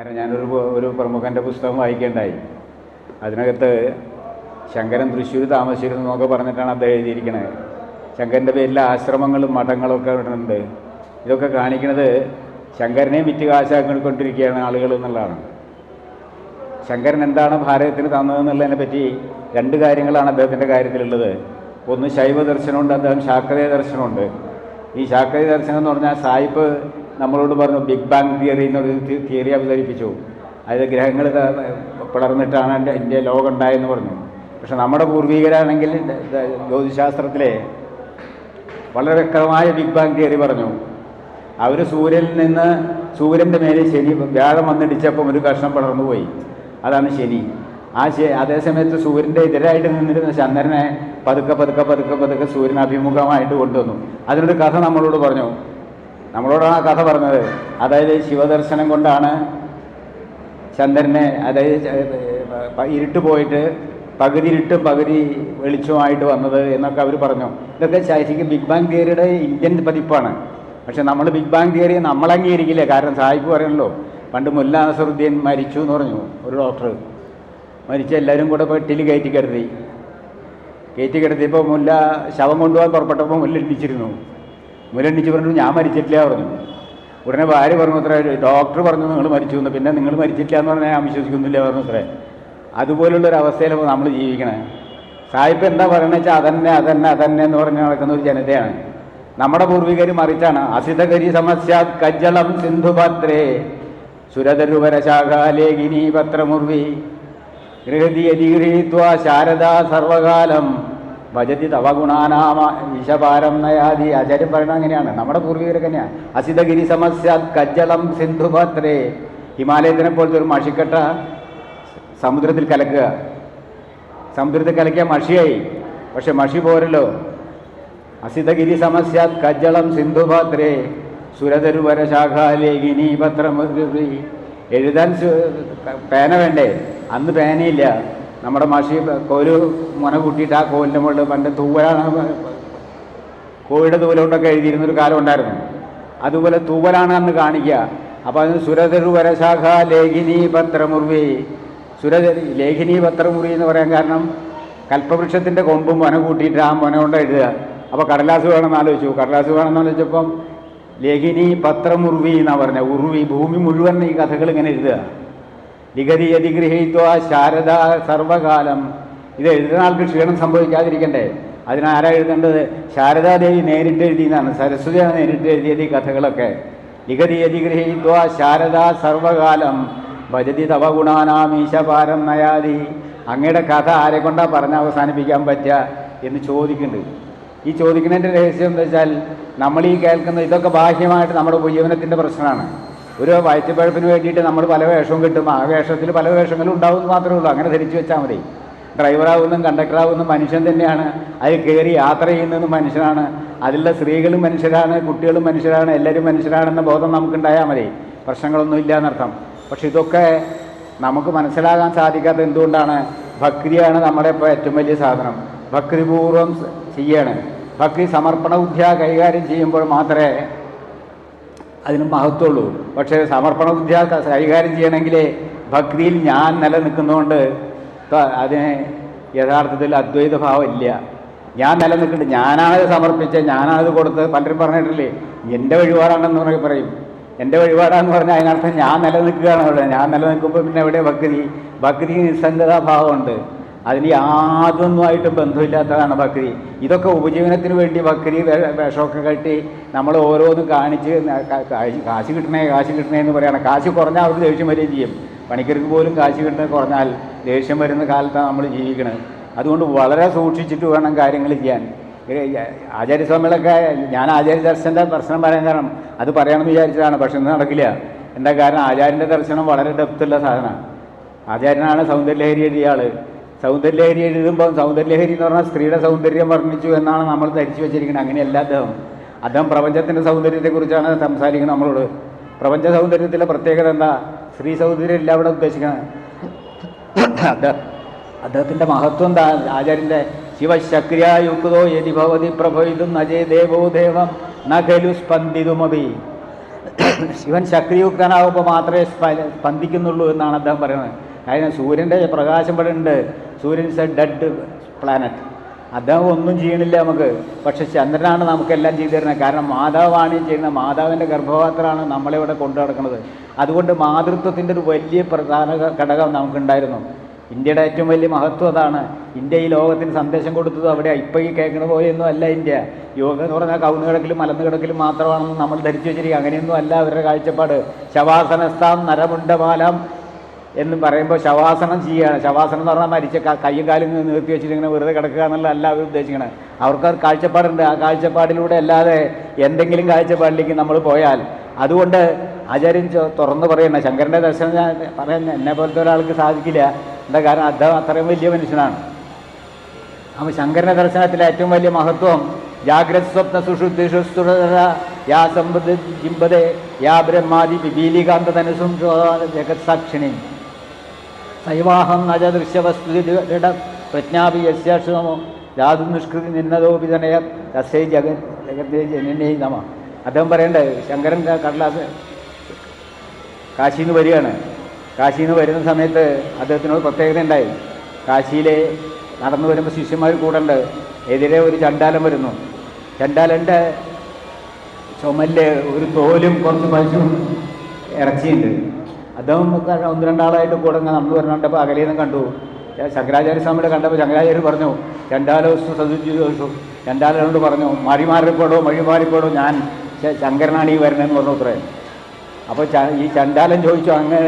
കാരണം ഞാനൊരു ഒരു പ്രമുഖന്റെ പുസ്തകം വായിക്കേണ്ടായി. അതിനകത്ത് ശങ്കരൻ തൃശ്ശൂർ താമസിച്ചിരുന്നു എന്നൊക്കെ പറഞ്ഞിട്ടാണ് അദ്ദേഹം എഴുതിയിരിക്കുന്നത് ശങ്കരന്റെ പേരിൽ ആശ്രമങ്ങളും മഠങ്ങളും ഒക്കെ ഉണ്ട് ഇതൊക്കെ കാണിക്കുന്നത് ശങ്കരനെ വിറ്റ് കാശാക്കിക്കൊണ്ടിരിക്കുകയാണ് ആളുകൾ എന്നുള്ളതാണ്. ശങ്കരൻ എന്താണ് ഭാരതത്തിന് തന്നതെന്നുള്ളതിനെ പറ്റി രണ്ട് കാര്യങ്ങളാണ് അദ്ദേഹത്തിന്റെ കാര്യത്തിലുള്ളത്. ഒന്ന് ശൈവ ദർശനമുണ്ട് അദ്ദേഹം ശാക്രയ ദർശനമുണ്ട്. ഈ ശാക്രയ ദർശനം എന്ന് പറഞ്ഞാൽ സായിപ്പ് നമ്മളോട് പറഞ്ഞു ബിഗ് ബാങ് തിയറി എന്നൊരു തിയറി അവതരിപ്പിച്ചു. അതായത് ഗ്രഹങ്ങൾ പിളർന്നിട്ടാണ് എന്റെ എന്റെ ലോകം ഉണ്ടായെന്ന് പറഞ്ഞു. പക്ഷെ നമ്മുടെ പൂർവികരാണെങ്കിൽ ജ്യോതിശാസ്ത്രത്തിലെ വളരെ വ്യക്തമായ ബിഗ് ബാങ് തിയറി പറഞ്ഞു. അവർ സൂര്യനിൽ നിന്ന് സൂര്യന്റെ മേലെ ശനി വ്യാഴം വന്നിടിച്ചപ്പം ഒരു കഷ്ണം പടർന്നു പോയി. അതാണ് ശനി. ആ ശ അതേസമയത്ത് സൂര്യന്റെ എതിരായിട്ട് നിന്നിരുന്ന ചന്ദ്രനെ പതുക്കെ പതുക്കെ പതുക്കെ പതുക്കെ സൂര്യൻ അഭിമുഖമായിട്ട് കൊണ്ടുവന്നു. അതിനൊരു കഥ നമ്മളോട് പറഞ്ഞു. നമ്മളോടാണ് ആ കഥ പറഞ്ഞത്. അതായത് ശിവദർശനം കൊണ്ടാണ് ചന്ദ്രനെ അതായത് ഇരുട്ട് പോയിട്ട് പകുതി ഇരുട്ടും പകുതി വെളിച്ചമായിട്ട് വന്നത് എന്നൊക്കെ അവർ പറഞ്ഞു. ഇതൊക്കെ ശരിക്കും ബിഗ് ബാങ് തിയറിയുടെ ഇന്ത്യൻ പതിപ്പാണ്. പക്ഷെ നമ്മൾ ബിഗ് ബാങ് തിയറി നമ്മൾ അംഗീകരിക്കില്ല കാരണം സാഹിബ് പറയണല്ലോ പണ്ട് മുല്ല നസറുദ്ദീൻ മരിച്ചു എന്ന് പറഞ്ഞു ഒരു ഡോക്ടർ. മരിച്ച എല്ലാവരും കൂടെ പെട്ടിൽ കയറ്റി കരുതി. കയറ്റി കിടത്തിയപ്പോൾ മുല്ല ശവം കൊണ്ടുപോകാൻ പുറപ്പെട്ടപ്പോൾ മുല്ല എണ്ണിച്ചിരുന്നു മുല്ല എണ്ണിച്ച് പറഞ്ഞു ഞാൻ മരിച്ചിട്ടില്ല പറഞ്ഞു. ഉടനെ ഭാര്യ പറഞ്ഞു അത്ര ഡോക്ടർ പറഞ്ഞു നിങ്ങൾ മരിച്ചു എന്ന്. പിന്നെ നിങ്ങൾ മരിച്ചിട്ടില്ല എന്ന് പറഞ്ഞാൽ ഞാൻ വിശ്വസിക്കുന്നില്ല പറഞ്ഞു അത്രേ. അതുപോലുള്ള ഒരു അവസ്ഥയിലാണ് നമ്മൾ ജീവിക്കണേ. സാഹിബ് എന്താ പറയണ വെച്ചാൽ അതന്നെ അതന്നെ അതന്നെ എന്ന് പറഞ്ഞ് നടക്കുന്ന ഒരു ജനതയാണ്. നമ്മുടെ പൂർവികർ മറിച്ചാണ്. അസിതകരി സമസ്യ കജ്ജളം സിന്ധുപാത്രേ സുരതരുവരശാഖാലേഖിനി പത്രമുർവി ഗൃഹതി അധിഗൃഹീത്വ ശാരദാ സർവകാലം. ഭജതി തവഗുണാനാമ വിഷപാരം നയാതി ആചാര്യം പറയുന്നത് അങ്ങനെയാണ്. നമ്മുടെ പൂർവികരൊക്കെ തന്നെയാണ് അസിതഗിരി സമസ്യ കജ്ജലം സിന്ധുപാത്രേ ഹിമാലയത്തിനെ പോലത്തെ ഒരു മഷിക്കട്ട സമുദ്രത്തിൽ കലക്കുക. സമുദ്രത്തിൽ കലക്കിയ മഷിയായി. പക്ഷെ മഷി പോരല്ലോ. അസിതഗിരി സമസ്യ കജ്ജളം സിന്ധുപാത്രേ സുരതരുവര ശാഖാലേഖിനി പത്രം എഴുതാൻ പേന വേണ്ടേ? അന്ന് പേനയില്ല. നമ്മുടെ മാഷി കോൽ മുന കൂട്ടിയിട്ട് ആ കോലിന്റെ മുകളിൽ പണ്ട് തൂവലാണ് കോഴിയുടെ തൂവലുകൊണ്ടൊക്കെ എഴുതിയിരുന്നൊരു കാലം ഉണ്ടായിരുന്നു. അതുപോലെ തൂവലാണ് അന്ന് കാണിക്കുക. അപ്പോൾ അതിന് സുരതരുവര ശാഖ ലേഖിനി പത്രമുറി. സുരതരി ലേഖിനി പത്രമുറി എന്ന് പറയാൻ കാരണം കൽപ്പവൃക്ഷത്തിന്റെ കൊമ്പും മുന കൂട്ടിയിട്ട് ആ മുന കൊണ്ട് എഴുതുക. അപ്പോൾ കടലാസ് വേണമെന്ന് ആലോചിച്ചു. കടലാസ് വേണമെന്ന് ആലോചിച്ചപ്പം ലേഖിനി പത്രമുർവി എന്നാണ് പറഞ്ഞത് ഉർവി ഭൂമി മുഴുവൻ ഈ കഥകൾ ഇങ്ങനെ എഴുതുക. ലിഖതി യതിഗൃഹീത്വ ശാരദ സർവകാലം. ഇത് എഴുതുന്ന ആൾക്ക് ക്ഷീണം സംഭവിക്കാതിരിക്കണ്ടേ? അതിനാരാ എഴുതേണ്ടത്? ശാരദാദേവി നേരിട്ട് എഴുതിയെന്നാണ്. സരസ്വതിയാണ് നേരിട്ട് എഴുതിയത് ഈ കഥകളൊക്കെ. ലിഖതി യതിഗൃഹീത്വ ശാരദ സർവകാലം. ഭജതി തവ നയാതി. അങ്ങയുടെ കഥ ആരെ കൊണ്ടാ പറഞ്ഞ് അവസാനിപ്പിക്കാൻ പറ്റുക എന്ന് ചോദിക്കുന്നുണ്ട്. ഈ ചോദിക്കുന്നതിന്റെ രഹസ്യം എന്താ വെച്ചാൽ നമ്മൾ ഈ കേൾക്കുന്ന ഇതൊക്കെ ബാഹ്യമായിട്ട് നമ്മുടെ ഉപജീവനത്തിന്റെ പ്രശ്നമാണ്. ഒരു വയറ്റുപഴപ്പിന് വേണ്ടിയിട്ട് നമ്മൾ പല വേഷവും കിട്ടും. ആ വേഷത്തിൽ പല വേഷങ്ങളും ഉണ്ടാവും മാത്രമേ ഉള്ളൂ. അങ്ങനെ ധരിച്ചു വെച്ചാൽ മതി. ഡ്രൈവറാവുന്നതും കണ്ടക്ടറാവുന്നതും മനുഷ്യൻ തന്നെയാണ്. അതിൽ കയറി യാത്ര ചെയ്യുന്നതും മനുഷ്യനാണ്. അതിലുള്ള സ്ത്രീകളും മനുഷ്യരാണ് കുട്ടികളും മനുഷ്യരാണ് എല്ലാവരും മനുഷ്യരാണെന്ന ബോധം നമുക്കുണ്ടായാൽ മതി. പ്രശ്നങ്ങളൊന്നും ഇല്ല എന്നർത്ഥം പക്ഷെ ഇതൊക്കെ നമുക്ക് മനസ്സിലാകാൻ സാധിക്കാത്തത് എന്തുകൊണ്ടാണ്? ഭക്തിയാണ് നമ്മുടെ ഇപ്പോൾ ഏറ്റവും വലിയ സാധനം. ഭക്തിപൂർവം ചെയ്യണം. ഭക്തി സമർപ്പണ ബുദ്ധിയ കൈകാര്യം ചെയ്യുമ്പോൾ മാത്രമേ അതിന് മഹത്വമുള്ളൂ. പക്ഷേ സമർപ്പണ ബുദ്ധി കൈകാര്യം ചെയ്യണമെങ്കിൽ ഭക്തിയിൽ ഞാൻ നിലനിൽക്കുന്നതുകൊണ്ട് അതിന് യഥാർത്ഥത്തിൽ അദ്വൈത ഭാവം ഇല്ല. ഞാൻ നിലനിൽക്കുന്നുണ്ട്. ഞാനാണത് സമർപ്പിച്ചത്. ഞാനാണത് കൊടുത്ത് പലരും പറഞ്ഞിട്ടില്ലേ എന്റെ വഴിപാടാണെന്ന് പറഞ്ഞ് പറയും. എന്റെ വഴിപാടാന്ന് പറഞ്ഞാൽ അതിനർത്ഥം ഞാൻ നിലനിൽക്കുകയാണ് അവിടെ. ഞാൻ നിലനിൽക്കുമ്പോൾ പിന്നെ എവിടെ ഭക്തി? ഭക്തി നിസ്സംഗതാ ഭാവമുണ്ട്. അതിന് യാതൊന്നുമായിട്ടും ബന്ധമില്ലാത്തതാണ് ബക്രി. ഇതൊക്കെ ഉപജീവനത്തിന് വേണ്ടി ബക്രി വിഷമൊക്കെ കെട്ടി നമ്മൾ ഓരോന്നും കാണിച്ച് കാശ് കിട്ടണേ കാശ് കിട്ടണേ എന്ന് പറയുകയാണ് കാശ് കുറഞ്ഞാൽ അവർക്ക് ദേഷ്യം വരികയും ചെയ്യും. പണിക്കർക്ക് പോലും കാശ് കിട്ടുന്നത് കുറഞ്ഞാൽ ദേഷ്യം വരുന്ന കാലത്താണ് നമ്മൾ ജീവിക്കുന്നത് അതുകൊണ്ട് വളരെ സൂക്ഷിച്ചിട്ട് വേണം കാര്യങ്ങൾ ചെയ്യാൻ. ആചാര്യസ്വാമികളൊക്കെ ഞാൻ ആചാര്യ ദർശന്റെ പ്രശ്നം പറയാൻ കാരണം അത് പറയണമെന്ന് വിചാരിച്ചതാണ് പക്ഷെ ഇന്ന് നടക്കില്ല. എന്താ കാരണം? ആചാര്യന്റെ ദർശനം വളരെ ഡെപ്തുള്ള സാധനമാണ്. ആചാര്യനാണ് സൗന്ദര്യലഹരി എഴുതിയ ആൾ സൗന്ദര്യലഹരി എഴുതുമ്പോൾ സൗന്ദര്യലഹരി എന്ന് പറഞ്ഞാൽ സ്ത്രീയുടെ സൗന്ദര്യം വർണിച്ചു എന്നാണ് നമ്മൾ ധരിച്ചു വെച്ചിരിക്കുന്നത്. അങ്ങനെയല്ല അദ്ദേഹം. അദ്ദേഹം പ്രപഞ്ചത്തിന്റെ സൗന്ദര്യത്തെക്കുറിച്ചാണ് സംസാരിക്കുന്നത് നമ്മളോട്. പ്രപഞ്ച സൗന്ദര്യത്തിലെ പ്രത്യേകത എന്താ? സ്ത്രീ സൗന്ദര്യം ഇല്ല അവിടെ ഉദ്ദേശിക്കുന്നത്. അദ്ദേഹം അദ്ദേഹത്തിന്റെ മഹത്വം എന്താ? ആചാര്യന്റെ ശിവശക്രിയായുക്തോ യതി ഭവതി പ്രഭവിതും നജേ ദേവോ ദേവം നഖലു സ്പന്ദിതുമതി ശിവൻ ശക്തിയുക്തനാകുമ്പോൾ മാത്രമേ സ്പ- സ്പന്ദിക്കുന്നുള്ളൂ എന്നാണ് അദ്ദേഹം പറയുന്നത്. കാരണം സൂര്യന്റെ പ്രകാശം ഇവിടെ സൂര്യൻ ഇസ് എ ഡെഡ് പ്ലാനറ്റ് അദ്ദേഹം ഒന്നും ചെയ്യണില്ല നമുക്ക്. പക്ഷെ ചന്ദ്രനാണ് നമുക്കെല്ലാം ചെയ്തു തരുന്നത്. കാരണം മാതാവാണ് ചെയ്യുന്ന മാതാവിന്റെ ഗർഭപാത്രമാണ് നമ്മളിവിടെ കൊണ്ടു നടക്കുന്നത്. അതുകൊണ്ട് മാതൃത്വത്തിന്റെ ഒരു വലിയ പ്രധാന ഘടകം നമുക്കുണ്ടായിരുന്നു. ഇന്ത്യയുടെ ഏറ്റവും വലിയ മഹത്വം അതാണ്. ഇന്ത്യ ഈ ലോകത്തിന് സന്ദേശം കൊടുത്തത് അവിടെ ഇപ്പോൾ ഈ കേൾക്കുന്ന പോലെയൊന്നും അല്ല ഇന്ത്യ. യോഗ എന്ന് പറഞ്ഞാൽ കവുന്ന് കിടക്കലും മലന്ന് കിടക്കലും മാത്രമാണെന്ന് നമ്മൾ ധരിച്ചു വെച്ചിരിക്കുക. അങ്ങനെയൊന്നും അല്ല അവരുടെ കാഴ്ചപ്പാട്. ശവാസനസ്ഥാം നരമുണ്ടമാലം എന്ന് പറയുമ്പോൾ ശവാസനം ചെയ്യുകയാണ് ശവാസനം എന്ന് പറഞ്ഞാൽ മരിച്ച കയ്യും കാലും നിർത്തി വെച്ചിട്ട് ഇങ്ങനെ വെറുതെ കിടക്കുക എന്നുള്ള അല്ല അവർ ഉദ്ദേശിക്കുന്നത് അവർക്ക് ഒരു കാഴ്ചപ്പാടുണ്ട്. ആ കാഴ്ചപ്പാടിലൂടെ അല്ലാതെ എന്തെങ്കിലും കാഴ്ചപ്പാടിലേക്ക് നമ്മൾ പോയാൽ അതുകൊണ്ട് ആചാര്യൻ തുറന്നു പറയുന്ന. ശങ്കരന്റെ ദർശനം ഞാൻ പറയുന്ന എന്നെ പോലത്തെ ഒരാൾക്ക് സാധിക്കില്ല. എന്താ കാരണം? അദ്ദേഹം അത്രയും വലിയ മനുഷ്യനാണ്. അപ്പോൾ ശങ്കരന്റെ ദർശനത്തിലെ ഏറ്റവും വലിയ മഹത്വം ജാഗ്രത സ്വപ്ന സുഷുപ്തിഷു സ്തുര യാ സമ്പദ് ജിമ്പതേ യാ ബ്രഹ്മാദി ജഗത് തനുസും സൈവാഹം നജ ദൃശ്യവസ്തുത പ്രജ്ഞാപി യസ്യാക്ഷമോ? യാതു നിഷ്കൃതി നിന്നതോപി തനയ തസ്സൈ ജഗത് ജഗത്തേ ജനനേ നമ. അദ്ദേഹം പറയണ്ടേ ശങ്കരൻ കടലാസ് കാശിയിൽ നിന്ന് വരികയാണ്. കാശിന്ന് വരുന്ന സമയത്ത് അദ്ദേഹത്തിനോട് പ്രത്യേകത ഉണ്ടായി. കാശിയിലെ നടന്നു വരുമ്പോൾ ശിഷ്യന്മാർ കൂടണ്ട്. എതിരെ ഒരു ചണ്ടാലം വരുന്നു. ചണ്ടാലന്റെ ചുമൽ ഒരു തോലും കുറച്ച് പശുവും ഇറച്ചിയുണ്ട്. അദ്ദേഹം ഒന്ന് രണ്ടാളായിട്ട് കൂടെ നമ്മൾ പറഞ്ഞപ്പോൾ നിന്ന് കണ്ടു. ശങ്കരാചാര്യ സ്വാമിയുടെ കണ്ടപ്പോൾ ശങ്കരാചാര്യ പറഞ്ഞു ചണ്ടാലോസു സതുജോസു ചണ്ടാലോട് പറഞ്ഞു മഴി മാറിപ്പോടോ മഴി മാറിപ്പോടോ ഞാൻ ശങ്കരനാണ് ഈ വരണമെന്ന് പറഞ്ഞു ഉത്തരേ അപ്പോൾ ഈ ചണ്ടാലൻ ചോദിച്ചു അങ്ങ്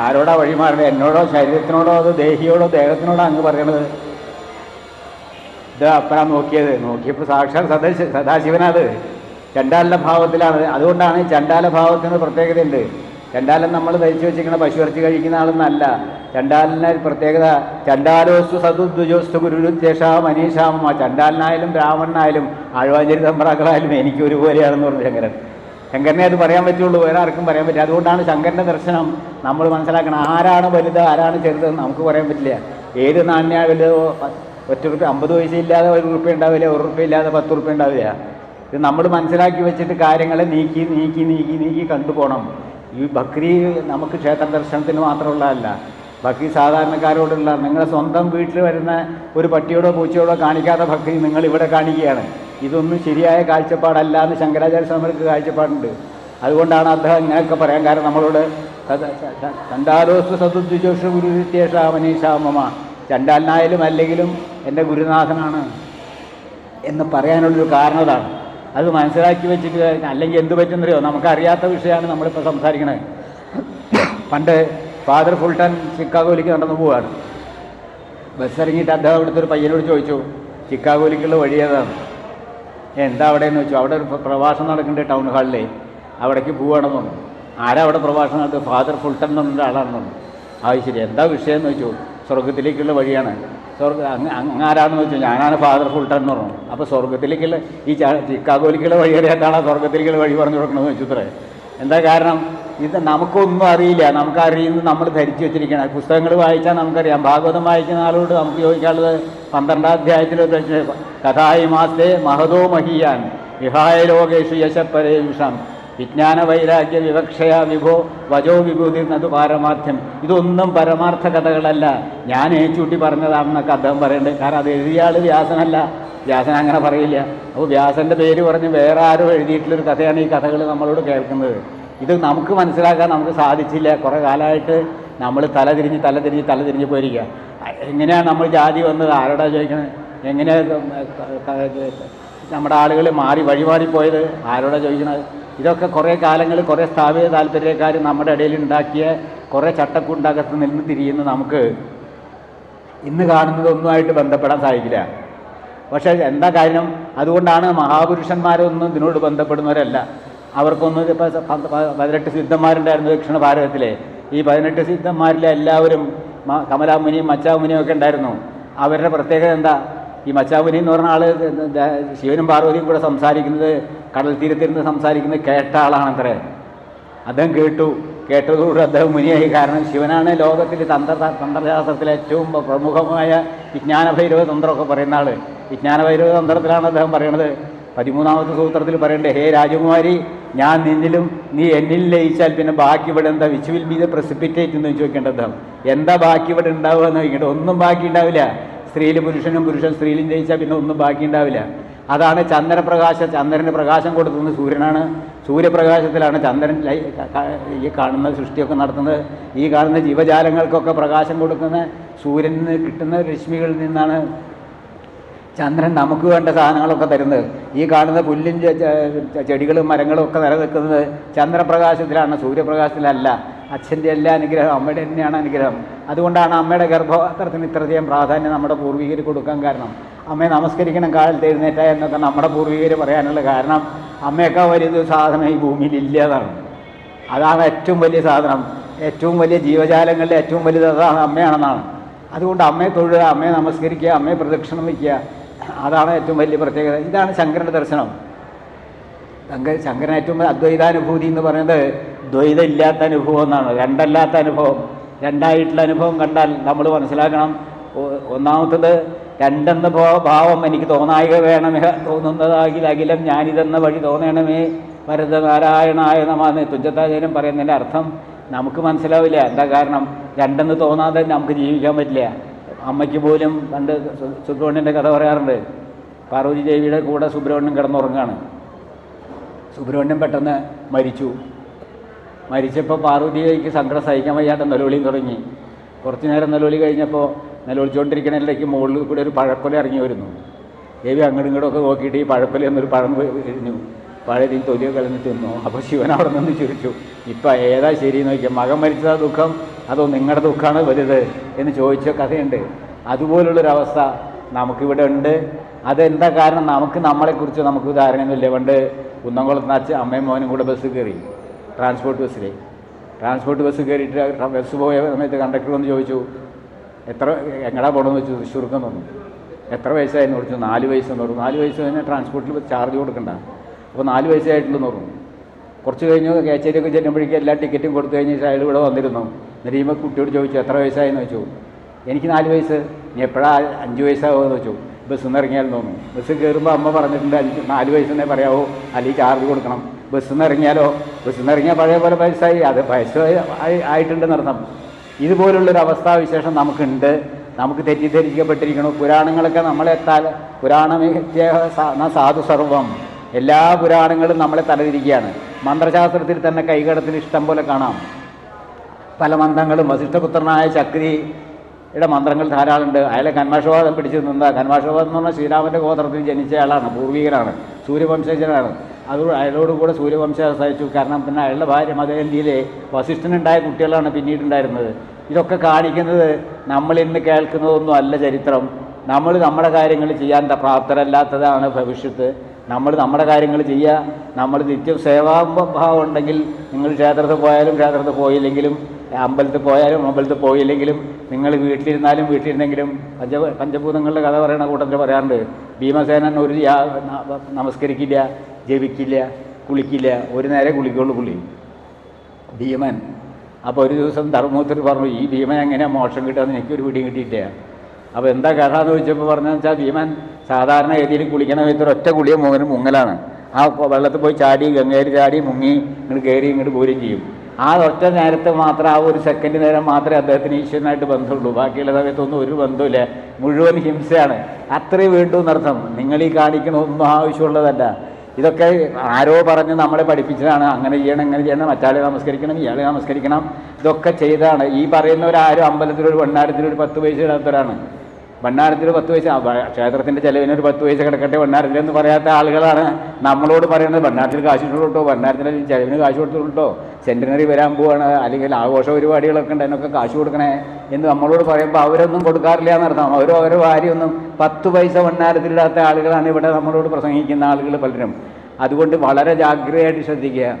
ആരോടാ വഴി മാറണേ? എന്നോടോ ശരീരത്തിനോടോ അതോ ദേഹിയോടോ ദേഹത്തിനോടോ അങ്ങ് പറയണത്? ഇത് അപ്പനാ നോക്കിയത്. നോക്കിയപ്പോൾ സാക്ഷാൽ സദാ സദാശിവനാത് ചണ്ടാലിന്റെ ഭാവത്തിലാണ്. അതുകൊണ്ടാണ് ചണ്ടാല ഭാവത്തിന് പ്രത്യേകതയുണ്ട്. ചണ്ടാലൻ നമ്മൾ ധരിച്ചു വെച്ചിരിക്കുന്ന പശു ഇറച്ചി കഴിക്കുന്ന ആളെന്നല്ല ചണ്ടാലിന് പ്രത്യേകത ചണ്ടാലോസ്തു സതുദ്വജോസ്തു ഗുരുരുദ്ദേശാ മനീഷാമ ചണ്ടാലിനായാലും ബ്രാഹ്മണനായാലും ആഴ്വാചരി തമ്പ്രാക്കളായാലും എനിക്ക് ഒരുപോലെയാണെന്ന് പറഞ്ഞു ശങ്കരൻ. ശങ്കരനെ അത് പറയാൻ പറ്റുള്ളൂ വേറെ ആർക്കും പറയാൻ പറ്റില്ല. അതുകൊണ്ടാണ് ശങ്കരന്റെ ദർശനം നമ്മൾ മനസ്സിലാക്കണം ആരാണ് വലുത് ആരാണ് ചെറുതെന്ന് നമുക്ക് പറയാൻ പറ്റില്ല. ഏത് നാണ്യാ വലുതോ ഒറ്റ റുപ്യ അമ്പത് പൈസ ഇല്ലാതെ ഒരു റുപ്യ ഉണ്ടാവില്ല ഒരു റുപ്യ ഇല്ലാതെ പത്ത് റുപ്യ ഉണ്ടാവില്ല. ഇത് നമ്മൾ മനസ്സിലാക്കി വെച്ചിട്ട് കാര്യങ്ങളെ നീക്കി നീക്കി നീക്കി നീക്കി കണ്ടുപോകണം ഈ ബക്രി നമുക്ക് ക്ഷേത്ര ദർശനത്തിന് മാത്രമുള്ളതല്ല. ഭക്തി സാധാരണക്കാരോടുള്ള നിങ്ങളുടെ സ്വന്തം വീട്ടിൽ വരുന്ന ഒരു പട്ടിയോടോ പൂച്ചയോടോ കാണിക്കാത്ത ഭക്തി നിങ്ങൾ ഇവിടെ കാണിക്കുകയാണ്. ഇതൊന്നും ശരിയായ കാഴ്ചപ്പാടല്ല എന്ന് ശങ്കരാചാര്യ സ്വാമികൾക്ക് കാഴ്ചപ്പാടുണ്ട്. അതുകൊണ്ടാണ് അദ്ദേഹം ഇങ്ങനെയൊക്കെ പറയാൻ കാരണം നമ്മളോട് ചണ്ടാലോസ് സതുദ്വിജോഷ ഗുരുത്യേഷ മനീഷാമമ ചണ്ടാലിനായാലും അല്ലെങ്കിലും എന്റെ ഗുരുനാഥനാണ് എന്ന് പറയാനുള്ളൊരു കാരണം അതാണ് അത് മനസ്സിലാക്കി വെച്ചിട്ട് അല്ലെങ്കിൽ എന്ത് പറ്റുന്നറിയോ? നമുക്കറിയാത്ത വിഷയമാണ് നമ്മളിപ്പോൾ സംസാരിക്കണത്. പണ്ട് ഫാദർ ഫുൾട്ടൺ ചിക്കാഗോയിലേക്ക് നടന്നു പോവാണ്. ബസ് ഇറങ്ങിയിട്ട് അദ്ദേഹം അവിടുത്തെ ഒരു പയ്യനോട് ചോദിച്ചു ചിക്കാഗോയിലേക്കുള്ള വഴി ഏതാണ്? എന്താ അവിടെ എന്ന് വെച്ചു അവിടെ ഒരു പ്രഭാഷണം നടക്കുന്നുണ്ട് ടൗൺ ഹാളിലെ. അവിടേക്ക് പോവുകയാണെന്ന് പറഞ്ഞു ആരാ അവിടെ പ്രഭാഷണം നടത്തുക ഫാദർ ഫുൾട്ടൺ എന്ന് പറഞ്ഞ ആളാണെന്ന് പറഞ്ഞു ആ ശരി. എന്താ വിഷയം? എന്ന് വെച്ചു സ്വർഗത്തിലേക്കുള്ള വഴിയാണ്. സ്വർഗ അങ്ങ് ആരാണെന്ന് വെച്ചാൽ ഞാനാണ് ഫാദർ ഫുൾട്ടൺ എന്ന് പറഞ്ഞു. അപ്പോൾ സ്വർഗത്തിലേക്കുള്ള ഈ ചിക്കാഗോലിക്കുള്ള വഴി അറിയാത്താണ് സ്വർഗത്തിലേക്കുള്ള വഴി പറഞ്ഞു കൊടുക്കണമെന്ന് വെച്ചു ഇത്രേ എന്താ കാരണം? ഇത് നമുക്കൊന്നും അറിയില്ല. നമുക്കറിയുന്നത് നമ്മൾ ധരിച്ചു വെച്ചിരിക്കണം പുസ്തകങ്ങൾ വായിച്ചാൽ നമുക്കറിയാം. ഭാഗവതം വായിക്കുന്ന ആളോട് നമുക്ക് ചോദിക്കാനുള്ളത് പന്ത്രണ്ടാം അധ്യായത്തിൽ കഥായി മാസത്തെ മഹതോ മഹിയാൻ. വിഹായ ലോകേഷു യശപ്പരേഷാം വിജ്ഞാന വൈരാഗ്യ വിവക്ഷയ വിഭോ വജോ വിഭൂതി എന്നത് പാരമാർത്ഥ്യം. ഇതൊന്നും പരമാർത്ഥ കഥകളല്ല. ഞാൻ ഏച്ചൂട്ടി പറഞ്ഞതാണെന്നൊക്കെ അദ്ദേഹം പറയേണ്ടത് കാരണം അത് എഴുതിയ ആൾ വ്യാസനല്ല. വ്യാസൻ അങ്ങനെ പറയില്ല. അപ്പോൾ വ്യാസന്റെ പേര് പറഞ്ഞ് വേറെ ആരും എഴുതിയിട്ടുള്ളൊരു കഥയാണ് ഈ കഥകൾ നമ്മളോട് കേൾക്കുന്നത്. ഇത് നമുക്ക് മനസ്സിലാക്കാൻ നമുക്ക് സാധിച്ചില്ല. കുറേ കാലമായിട്ട് നമ്മൾ തലതിരിഞ്ഞ് തലതിരിഞ്ഞ് തലതിരിഞ്ഞ് പോയിരിക്കുക എങ്ങനെയാണ് നമ്മൾ ജാതി വന്നത്? ആരോടാ ചോദിക്കണത് എങ്ങനെയാണ് നമ്മുടെ ആളുകൾ മാറി വഴിമാറിപ്പോയത് ആരോടാ ചോദിക്കണത്? ഇതൊക്കെ കുറേ കാലങ്ങൾ കുറേ സ്ഥാപിത താല്പര്യക്കാർ നമ്മുടെ ഇടയിൽ ഉണ്ടാക്കിയ കുറേ ചട്ടക്കൂണ്ടകത്ത് നിന്ന് തിരിയുന്ന നമുക്ക് ഇന്ന് കാണുന്നതൊന്നുമായിട്ട് ബന്ധപ്പെടാൻ സാധിക്കില്ല. പക്ഷേ എന്താ കാര്യം അതുകൊണ്ടാണ് മഹാപുരുഷന്മാരൊന്നും ഇതിനോട് ബന്ധപ്പെടുന്നവരല്ല. അവർക്കൊന്നും ഇപ്പോൾ പതിനെട്ട് സിദ്ധന്മാരുണ്ടായിരുന്നു ദക്ഷിണ ഭാരതത്തിലെ. ഈ പതിനെട്ട് സിദ്ധന്മാരിലെ എല്ലാവരും കമലാമുനിയും മച്ചാമുനിയും ഒക്കെ ഉണ്ടായിരുന്നു. അവരുടെ പ്രത്യേകത എന്താ? ഈ മച്ചാമുനി എന്ന് പറഞ്ഞ ആൾ ശിവനും പാർവതിയും കൂടെ സംസാരിക്കുന്നത് കടൽ തീരത്തിരുന്ന് സംസാരിക്കുന്നത് കേട്ട ആളാണത്രേ. അദ്ദേഹം കേട്ടു. കേട്ടതോടുകൂടി അദ്ദേഹം മുനിയായി. കാരണം ശിവനാണ് ലോകത്തിൽ തന്ത്ര തന്ത്രശാസ്ത്രത്തിലെ ഏറ്റവും പ്രമുഖമായ വിജ്ഞാനഭൈരവ തന്ത്രമൊക്കെ പറയുന്ന ആൾ. വിജ്ഞാനഭൈരവ തന്ത്രത്തിലാണ് അദ്ദേഹം പറയുന്നത് പതിമൂന്നാമത്തെ സൂത്രത്തിൽ പറയണ്ടേ ഹേ രാജകുമാരി ഞാൻ നിന്നിലും നീ എന്നിൽ ലയിച്ചാൽ പിന്നെ ബാക്കി ഇവിടെ എന്താ? Which will be the precipitate എന്ന് ചോദിക്കേണ്ടത് എന്താ ബാക്കി ഇവിടെ ഉണ്ടാവുക എന്ന് ചോദിക്കേണ്ടത് ഒന്നും ബാക്കി ഉണ്ടാവില്ല സ്ത്രീയിൽ പുരുഷനും പുരുഷൻ സ്ത്രീയിലും ജയിച്ചാൽ പിന്നെ ഒന്നും ബാക്കി ഉണ്ടാവില്ല അതാണ് ചന്ദ്രപ്രകാശ ചന്ദ്രന് പ്രകാശം കൊടുക്കുന്നത് സൂര്യനാണ്. സൂര്യപ്രകാശത്തിലാണ് ചന്ദ്രൻ ഈ കാണുന്ന സൃഷ്ടിയൊക്കെ നടത്തുന്നത്. ഈ കാണുന്ന ജീവജാലങ്ങൾക്കൊക്കെ പ്രകാശം കൊടുക്കുന്ന സൂര്യനിൽ കിട്ടുന്ന രശ്മികളിൽ നിന്നാണ് ചന്ദ്രൻ നമുക്ക് വേണ്ട സാധനങ്ങളൊക്കെ തരുന്നത്. ഈ കാണുന്ന പുല്ലും ചെടികളും മരങ്ങളും ഒക്കെ നിലനിൽക്കുന്നത് ചന്ദ്രപ്രകാശത്തിലാണ് സൂര്യപ്രകാശത്തിലല്ല. അച്ഛന്റെ എല്ലാ അനുഗ്രഹം അമ്മയുടെ തന്നെയാണ് അനുഗ്രഹം. അതുകൊണ്ടാണ് അമ്മയുടെ ഗർഭപാത്രത്തിന് ഇത്രയധികം പ്രാധാന്യം നമ്മുടെ പൂർവികർ കൊടുക്കാൻ കാരണം. അമ്മയെ നമസ്കരിക്കണം കാലത്ത് എഴുന്നേറ്റ എന്നൊക്കെ നമ്മുടെ പൂർവികർ പറയാനുള്ള കാരണം അമ്മയൊക്കെ വലിയൊരു സാധനം ഈ ഭൂമിയിൽ ഇല്ലാതാണ് അതാണ് ഏറ്റവും വലിയ സാധനം. ഏറ്റവും വലിയ ജീവജാലങ്ങളിലെ ഏറ്റവും വലിയ അമ്മയാണെന്നാണ്. അതുകൊണ്ട് അമ്മയെ തൊഴുക അമ്മയെ നമസ്കരിക്കുക അമ്മയെ പ്രദക്ഷിണം വയ്ക്കുക. അതാണ് ഏറ്റവും വലിയ പ്രത്യേകത. ഇതാണ് ശങ്കരന്റെ ദർശനം. ശങ്കർ ശങ്കരൻ ഏറ്റവും അദ്വൈതാനുഭൂതി എന്ന് പറയുന്നത് ദ്വൈതം ഇല്ലാത്ത അനുഭവം എന്നാണ് രണ്ടല്ലാത്ത അനുഭവം രണ്ടായിട്ടുള്ള അനുഭവം കണ്ടാൽ നമ്മൾ മനസ്സിലാക്കണം ഒന്നാമത്തത് രണ്ടെന്ന ഭാവം എനിക്ക് തോന്നായിക വേണമേ തോന്നുന്നതാകിൽ അഖിലം ഞാനിതെന്ന വഴി തോന്നണമേ. ഭരതനാരായണായ നമാന്ന് തുഞ്ചത്താചാര്യം പറയുന്നതിന്റെ അർത്ഥം നമുക്ക് മനസ്സിലാവില്ല. എന്താ കാരണം? രണ്ടെന്ന് തോന്നാതെ നമുക്ക് ജീവിക്കാൻ പറ്റില്ല. അമ്മയ്ക്ക് പോലും പണ്ട് സു- സുബ്രഹ്മണ്യന്റെ കഥ പറയാറുണ്ട്. പാർവതി ദേവിയുടെ കൂടെ സുബ്രഹ്മണ്യം കിടന്നുറങ്ങാണ്. സുബ്രഹ്മണ്യം പെട്ടെന്ന് മരിച്ചു. മരിച്ചപ്പോൾ പാർവതി ദേവിക്ക് സങ്കടം സഹിക്കാൻ വയ്യാണ്ട് നിലവിളി തുടങ്ങി. കുറച്ച് നേരം നിലവിളി കഴിഞ്ഞപ്പോൾ നിലവിളിച്ചുകൊണ്ടിരിക്കണതിലേക്ക് മുകളിൽ കൂടെ ഒരു പഴക്കൊല ഇറങ്ങി വരുന്നു. ദേവി അങ്ങോട്ടും ഇങ്ങോട്ടൊക്കെ നോക്കിയിട്ട് ഈ പഴക്കൊല എന്നൊരു പഴം എരിഞ്ഞു പഴയതിൽ തൊലിയൊക്കെ കളഞ്ഞ് തിന്നു. അപ്പോൾ ശിവൻ അവിടെ നിന്ന് ചിരിച്ചു ഇപ്പം ഏതാ ശരി? എന്ന് നോക്കിയാൽ മകൻ മരിച്ചതാ ദുഃഖം. അതോ നിങ്ങളുടെ ദുഃഖമാണ് വലുത് എന്ന് ചോദിച്ച കഥയുണ്ട്. അതുപോലുള്ളൊരവസ്ഥ നമുക്കിവിടെ ഉണ്ട്. അതെന്താ കാരണം? നമുക്ക് നമ്മളെക്കുറിച്ച് നമുക്ക് ധാരണയൊന്നുമില്ല പണ്ട് കുന്നംകുളത്ത് അച്ഛൻ അമ്മയും മോനും കൂടെ ബസ് കയറി. ട്രാൻസ്പോർട്ട് ബസ്സിൽ ട്രാൻസ്പോർട്ട് ബസ് കയറിയിട്ട് ബസ് പോയ സമയത്ത് കണ്ടക്ടർ വന്ന് ചോദിച്ചു എത്ര എങ്ങടാ പോകണമെന്ന് വെച്ചു തൃശ്ശൂർക്കെന്ന് പറഞ്ഞു എത്ര വയസ്സായെന്ന് ചോദിച്ചു. നാല് വയസ്സെന്ന് പറഞ്ഞു. നാല് വയസ്സ് കഴിഞ്ഞാൽ ട്രാൻസ്പോർട്ടിൽ ചാർജ് കൊടുക്കണ്ട. അപ്പോൾ നാല് വയസ്സായിട്ടുണ്ടെന്ന് പറഞ്ഞു. കുറച്ച് കഴിഞ്ഞ് കേച്ചേരിയൊക്കെ ചെല്ലുമ്പോഴേക്കും എല്ലാ ടിക്കറ്റും കൊടുത്തു കഴിഞ്ഞ് അയാൾ ഇവിടെ വന്നിരുന്നു. എന്നിട്ട് കുട്ടിയോട് ചോദിച്ചു എത്ര വയസ്സായെന്ന് വെച്ചു എനിക്ക് നാല് വയസ്സ്. ഇനി എപ്പോഴാണ് അഞ്ച് വയസ്സാകുമെന്ന് വെച്ചു ബസ്സിൽ നിന്ന് ഇറങ്ങിയാൽ തോന്നുന്നു. ബസ് കയറുമ്പോൾ അമ്മ പറഞ്ഞിട്ടുണ്ട് അഞ്ച് നാല് വയസ്സെന്നേ പറയാവോ. അല്ലെങ്കിൽ ചാർജ് കൊടുക്കണം. ബസ്സിൽ നിന്ന് ഇറങ്ങിയാലോ ബസ്സിൽ നിന്ന് ഇറങ്ങിയാൽ പഴയ പോലെ വയസ്സായി. അത് വയസ്സ് ആയി ആയിട്ടുണ്ടെന്ന് അർത്ഥം. ഇതുപോലുള്ളൊരു അവസ്ഥാവിശേഷം നമുക്കുണ്ട്. നമുക്ക് തെറ്റിദ്ധരിക്കപ്പെട്ടിരിക്കണം പുരാണങ്ങളൊക്കെ നമ്മളെത്താൽ പുരാണമേ പുരാണമിത്യ സാധു സർവം. എല്ലാ പുരാണങ്ങളും നമ്മളെ തലതിരിക്കുകയാണ്. മന്ത്രശാസ്ത്രത്തിൽ തന്നെ കൈകടത്തിന് ഇഷ്ടം പോലെ കാണാം. പല മന്ത്രങ്ങളും വസിഷ്ഠപുത്രനായ ചക്രിയുടെ മന്ത്രങ്ങൾ ധാരാളമുണ്ട് അയാളെ കന്മാഷവാദം പിടിച്ചു നിന്ന കന്മാഷവാദം എന്ന് പറഞ്ഞാൽ ശ്രീരാമന്റെ ഗോത്രത്തിൽ ജനിച്ച ആളാണ് പൂർവികനാണ് സൂര്യവംശജനാണ്. അത് അയാളോട് കൂടെ സൂര്യവംശം സഹിച്ചു കാരണം പിന്നെ അയാളുടെ ഭാര്യ മതകന്തിയിലെ വസിഷ്ഠനുണ്ടായ കുട്ടികളാണ് പിന്നീടുണ്ടായിരുന്നത്. ഇതൊക്കെ കാണിക്കുന്നത് നമ്മൾ ഇന്ന് കേൾക്കുന്നതൊന്നും അല്ല ചരിത്രം. നമ്മൾ നമ്മുടെ കാര്യങ്ങൾ ചെയ്യാൻ പ്രാപ്തരല്ലാത്തതാണ് ഭവിഷ്യത്ത്. നമ്മൾ നമ്മുടെ കാര്യങ്ങൾ ചെയ്യുക. നമ്മൾ നിത്യം സേവാഭാവം ഉണ്ടെങ്കിൽ നിങ്ങൾ ക്ഷേത്രത്തിൽ പോയാലും ക്ഷേത്രത്തിൽ പോയില്ലെങ്കിലും അമ്പലത്തിൽ പോയാലും അമ്പലത്തിൽ പോയില്ലെങ്കിലും നിങ്ങൾ വീട്ടിലിരുന്നാലും വീട്ടിലിരുന്നെങ്കിലും പഞ്ച പഞ്ചഭൂതങ്ങളുടെ കഥ പറയുന്ന കൂട്ടത്തിൽ പറയാറുണ്ട്. ഭീമസേനൻ ഒരു നമസ്കരിക്കില്ല ജപിക്കില്ല കുളിക്കില്ല. ഒരു നേരെ കുളിക്കുള്ളൂ പുള്ളി. ഭീമൻ. അപ്പോൾ ഒരു ദിവസം ധർമ്മപുത്രി പറഞ്ഞു ഈ ഭീമൻ എങ്ങനെയാണ് മോക്ഷം കിട്ടുകയെന്ന് എനിക്കൊരു പിടിയും കിട്ടിയിട്ടില്ല. അപ്പോൾ എന്താ കഥ എന്ന് ചോദിച്ചപ്പോൾ പറഞ്ഞതെന്ന് വെച്ചാൽ ഭീമൻ സാധാരണ ഗതിയിൽ കുളിക്കണ വിധത്തിൽ ഒറ്റ കുളിയ മോഹനും മുങ്ങലാണ്. ആ വെള്ളത്തിൽ പോയി ചാടി ഗംഗയിൽ ചാടി മുങ്ങി ഇങ്ങോട്ട് കയറി ഇങ്ങോട്ട് പോരുകയും ചെയ്യും. ആ ഒറ്റ നേരത്തെ മാത്രം ആ ഒരു സെക്കൻഡ് നേരം മാത്രമേ അദ്ദേഹത്തിന് ഈശ്വരനായിട്ട് ബന്ധമുള്ളൂ. ബാക്കിയുള്ള സമയത്തൊന്നും ഒരു ബന്ധമില്ല മുഴുവൻ ഹിംസയാണ്. അത്രയും വേണ്ടു എന്നർത്ഥം. നിങ്ങൾ ഈ കാണിക്കണമൊന്നും ആവശ്യമുള്ളതല്ല. ഇതൊക്കെ ആരോ പറഞ്ഞ് നമ്മളെ പഠിപ്പിച്ചതാണ്. അങ്ങനെ ചെയ്യണം ഇങ്ങനെ ചെയ്യണം. മറ്റാളെ നമസ്കരിക്കണം ഇയാളെ നമസ്കരിക്കണം. ഇതൊക്കെ ചെയ്താണ്. ഈ പറയുന്നവരാരും അമ്പലത്തിലൊരു ഭണ്ണാരത്തിലൊരു പത്ത് പൈസ ഇടാത്തവരാണ്. ഭണ്ണാരത്തിൽ പത്ത് പൈസ ക്ഷേത്രത്തിന്റെ ചിലവിന് ഒരു പത്ത് പൈസ കിടക്കട്ടെ. ഭണ്ണാരത്തിൽ എന്ന് പറയാത്ത ആളുകളാണ് നമ്മളോട് പറയുന്നത്. ഭണ്ണാരത്തിൽ കാശ് കൊടുത്തോ ഭണ്ണാരത്തിൽ ചിലവിന് കാശ് കൊടുത്തിട്ടോ സെന്റിനറി വരാൻ പോവാണ്. അല്ലെങ്കിൽ ആഘോഷ പരിപാടികളൊക്കെ ഉണ്ട്. അതിനൊക്കെ കാശ് കൊടുക്കണേ എന്ന് നമ്മളോട് പറയുമ്പോൾ അവരൊന്നും കൊടുക്കാറില്ല എന്നർത്ഥം അവരോ അവരോ ഭാര്യയൊന്നും പത്ത് പൈസ ഭണ്ണാരത്തിലിടാത്ത ആളുകളാണ് ഇവിടെ നമ്മളോട് പ്രസംഗിക്കുന്ന ആളുകൾ പലരും. അതുകൊണ്ട് വളരെ ജാഗ്രതയായിട്ട് ശ്രദ്ധിക്കുക.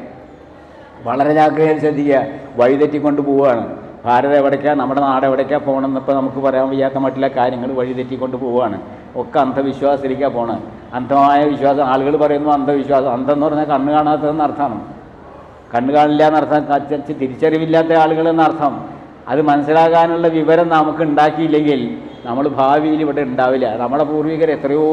വളരെ ജാഗ്രതയായിട്ട് ശ്രദ്ധിക്കുക. വഴിതെറ്റിക്കൊണ്ട് പോവുകയാണ് ഭാരതം എവിടേക്കാണ് നമ്മുടെ നാട് എവിടേക്കാണ് പോകണമെന്നിപ്പോൾ നമുക്ക് പറയാൻ വയ്യാത്ത മറ്റുള്ള കാര്യങ്ങൾ വഴിതെറ്റിക്കൊണ്ട് പോവുകയാണ്. ഒക്കെ അന്ധവിശ്വാസത്തിലേക്കാണ് പോണത് അന്ധമായ വിശ്വാസം ആളുകൾ പറയുന്നു അന്ധവിശ്വാസം. അന്ധം എന്ന് പറഞ്ഞാൽ കണ്ണ് കാണാത്തതെന്ന് അർത്ഥമാണ് കണ്ണ് കാണില്ല എന്നർത്ഥം തിരിച്ചറിവില്ലാത്ത ആളുകൾ എന്നർത്ഥം അത് മനസ്സിലാകാനുള്ള വിവരം നമുക്ക് ഉണ്ടാക്കിയില്ലെങ്കിൽ നമ്മൾ ഭാവിയിൽ ഇവിടെ ഉണ്ടാവില്ല. നമ്മുടെ പൂർവികർ എത്രയോ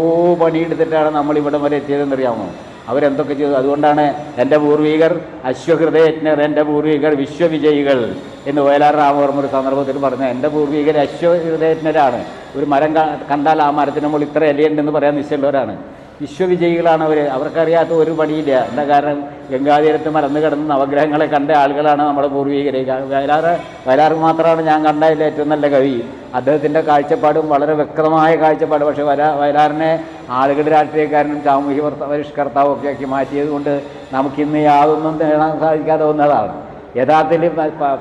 പണിയെടുത്തിട്ടാണ് നമ്മൾ ഇവിടം വരെ എത്തിയതെന്നറിയാമോ അവരെന്തൊക്കെ ചെയ്തു? അതുകൊണ്ടാണ് എന്റെ പൂർവികർ അശ്വഹൃദയജ്ഞർ എന്റെ പൂർവികർ വിശ്വവിജയികൾ എന്ന് വയലാർ രാമവർമ്മ ഒരു സന്ദർഭത്തിൽ പറഞ്ഞു എന്റെ പൂർവികർ അശ്വഹൃദയജ്ഞരാണ്. ഒരു മരം കണ്ടാൽ ആ മരത്തിന് നമ്മൾ ഇത്ര ഇലയുണ്ടെന്ന് പറയാൻ നിശ്ചയമുള്ളവരാണ്. വിശ്വവിജയികളാണ് അവർ അവർക്കറിയാത്ത ഒരു പണിയില്ല. എന്താ കാരണം? ഗംഗാതീരത്ത് മറന്നു കിടന്ന് നവഗ്രഹങ്ങളെ കണ്ട ആളുകളാണ് നമ്മുടെ പൂർവികർ വയലാറ് വയലാർ മാത്രമാണ് ഞാൻ കണ്ടതിൽ ഏറ്റവും നല്ല കവി. അദ്ദേഹത്തിന്റെ കാഴ്ചപ്പാടും വളരെ വ്യക്തമായ കാഴ്ചപ്പാട്. പക്ഷേ വല വയലാറിനെ ആളുകളുടെ രാഷ്ട്രീയക്കാരനും സാമൂഹ്യ പരിഷ്കർത്താവും ഒക്കെ ആക്കി മാറ്റിയത് കൊണ്ട് നമുക്കിന്ന് യാതൊന്നും നേടാൻ സാധിക്കാതെ വന്നതാണ് യഥാർത്ഥത്തിൽ